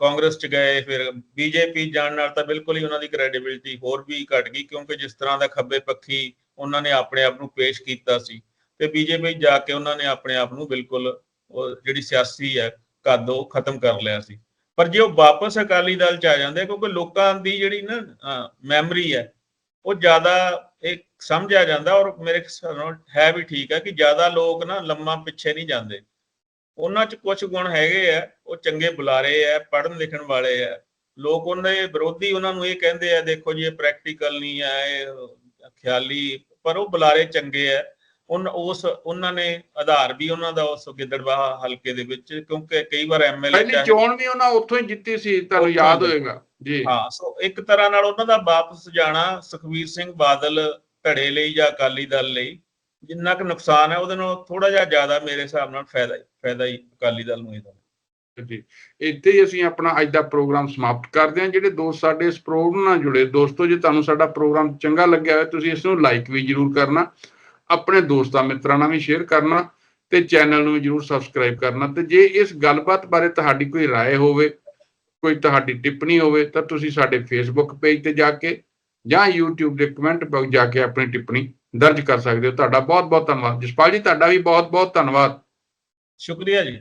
ਕਾਂਗਰਸ ਚ ਗਏ ਫਿਰ ਬੀਜੇਪੀ ਜਾਣ ਨਾਲ ਤਾਂ ਬਿਲਕੁਲ ਹੀ ਉਹਨਾਂ ਦੀ ਕ੍ਰੈਡੀਬਿਲਿਟੀ ਹੋਰ ਵੀ ਘਟ ਗਈ ਕਿਉਂਕਿ ਜਿਸ ਤਰ੍ਹਾਂ ਦਾ ਖੱਬੇ ਪੱਖੀ ਉਹਨਾਂ ਨੇ ਆਪਣੇ ਆਪ ਨੂੰ ਪੇਸ਼ ਕੀਤਾ ਸੀ। ਤੇ ਬੀਜੇਪੀ ਜਾ ਕੇ ਉਹਨਾਂ ਨੇ ਆਪਣੇ ਆਪ ਨੂੰ ਬਿਲਕੁਲ ਉਹ ਜਿਹੜੀ ਸਿਆਸੀ ਹੈ, ਕੱਦ ਉਹ ਖਤਮ ਕਰ ਲਿਆ ਸੀ। ਪਰ ਜੇ ਉਹ ਵਾਪਸ ਅਕਾਲੀ ਦਲ ਚ ਆ ਜਾਂਦੇ, ਕਿਉਂਕਿ ਲੋਕਾਂ ਦੀ ਜਿਹੜੀ ਨਾ ਮੈਮਰੀ ਹੈ, ਉਹ ਜ਼ਿਆਦਾ ਇਹ ਸਮਝਿਆ ਜਾਂਦਾ ਔਰ ਮੇਰੇ ਨਾਲ ਹੈ ਵੀ ਠੀਕ ਹੈ ਕਿ ਜ਼ਿਆਦਾ ਲੋਕ ਨਾ ਲੰਮਾ ਪਿੱਛੇ ਨਹੀਂ ਜਾਂਦੇ। ਉਹਨਾਂ 'ਚ ਕੁਝ ਗੁਣ ਹੈਗੇ ਆ, ਉਹ ਚੰਗੇ ਬੁਲਾਰੇ ਆ, ਪੜ੍ਹਨ ਲਿਖਣ ਵਾਲੇ ਆ। ਲੋਕ ਉਹਨਾਂ ਦੇ ਵਿਰੋਧੀ ਉਹਨਾਂ ਨੂੰ ਇਹ ਕਹਿੰਦੇ ਆ, ਦੇਖੋ ਜੀ ਇਹ ਪ੍ਰੈਕਟੀਕਲ ਨਹੀਂ ਆ, ਇਹ ਖਿਆਲੀ, ਪਰ ਉਹ ਬੁਲਾਰੇ ਚੰਗੇ ਆ। ਉਨ ਉਸ ਉਹਨਾਂ ਨੇ ਆਧਾਰ ਵੀ ਉਹਨਾਂ ਦਾ ਉਸ ਗਿੱਦੜਵਾਹ ਹਲਕੇ ਦੇ ਵਿੱਚ ਕਿਉਂਕਿ ਕਈ ਵਾਰ ਪਹਿਲੀ ਐਮਐਲਏ ਚੋਣ ਵੀ ਉਹਨਾਂ ਉੱਥੋਂ ਹੀ ਜਿੱਤੀ ਸੀ ਤੁਹਾਨੂੰ ਯਾਦ ਹੋਏਗਾ। ਜੀ। ਹਾਂ ਸੋ ਇੱਕ ਤਰ੍ਹਾਂ ਨਾਲ ਉਹਨਾਂ ਦਾ ਵਾਪਸ ਜਾਣਾ ਸੁਖਵੀਰ ਸਿੰਘ ਬਾਦਲ ਧੜੇ ਲਈ ਜਾਂ ਅਕਾਲੀ ਦਲ ਲਈ ਜਿੰਨਾ ਕੁ ਨੁਕਸਾਨ ਹੈ ਉਹਦੇ ਨਾਲ ਥੋੜਾ ਜਿਹਾ ਜ਼ਿਆਦਾ ਮੇਰੇ ਹਿਸਾਬ ਨਾਲ ਫਾਇਦਾ ਹੀ ਫਾਇਦਾ ਹੀ ਅਕਾਲੀ ਦਲ ਨੂੰ ਇਹਦਾ ਜੀ। ਇੱਥੇ ਹੀ ਅਸੀਂ ਆਪਣਾ ਅੱਜ ਦਾ ਪ੍ਰੋਗਰਾਮ ਸਮਾਪਤ ਕਰਦੇ ਹਾਂ ਜਿਹੜੇ ਦੋਸਤ ਸਾਡੇ ਇਸ ਪ੍ਰੋਗਰਾਮ ਨਾਲ ਜੁੜੇ ਦੋਸਤੋ ਜੇ ਤੁਹਾਨੂੰ ਸਾਡਾ ਪ੍ਰੋਗਰਾਮ ਚੰਗਾ ਲੱਗਿਆ ਹੋਵੇ ਤੁਸੀਂ ਇਸ ਨੂੰ ਲਾਈਕ ਵੀ ਜਰੂਰ ਕਰਨਾ। ਆਪਣੇ ਦੋਸਤਾਂ ਮਿੱਤਰਾਂ ਨਾਲ ਵੀ ਸ਼ੇਅਰ ਕਰਨਾ ਤੇ ਚੈਨਲ ਨੂੰ ਵੀ ਜਰੂਰ ਸਬਸਕ੍ਰਾਈਬ ਕਰਨਾ ਤੇ ਜੇ ਇਸ ਗੱਲਬਾਤ ਬਾਰੇ ਤੁਹਾਡੀ ਕੋਈ رائے ਹੋਵੇ ਕੋਈ ਤੁਹਾਡੀ ਟਿੱਪਣੀ ਹੋਵੇ ਤਾਂ ਤੁਸੀਂ ਸਾਡੇ ਫੇਸਬੁੱਕ ਪੇਜ ਤੇ ਜਾ ਕੇ ਜਾਂ YouTube ਦੇ ਕਮੈਂਟ ਬਾਕਸ ਜਾ ਕੇ ਆਪਣੀ ਟਿੱਪਣੀ ਦਰਜ ਕਰ ਸਕਦੇ ਹੋ ਤੁਹਾਡਾ ਬਹੁਤ ਬਹੁਤ ਧੰਨਵਾਦ ਜਸਪਾਲ ਜੀ ਤੁਹਾਡਾ ਵੀ ਬਹੁਤ ਬਹੁਤ ਧੰਨਵਾਦ ਸ਼ੁਕਰੀਆ ਜੀ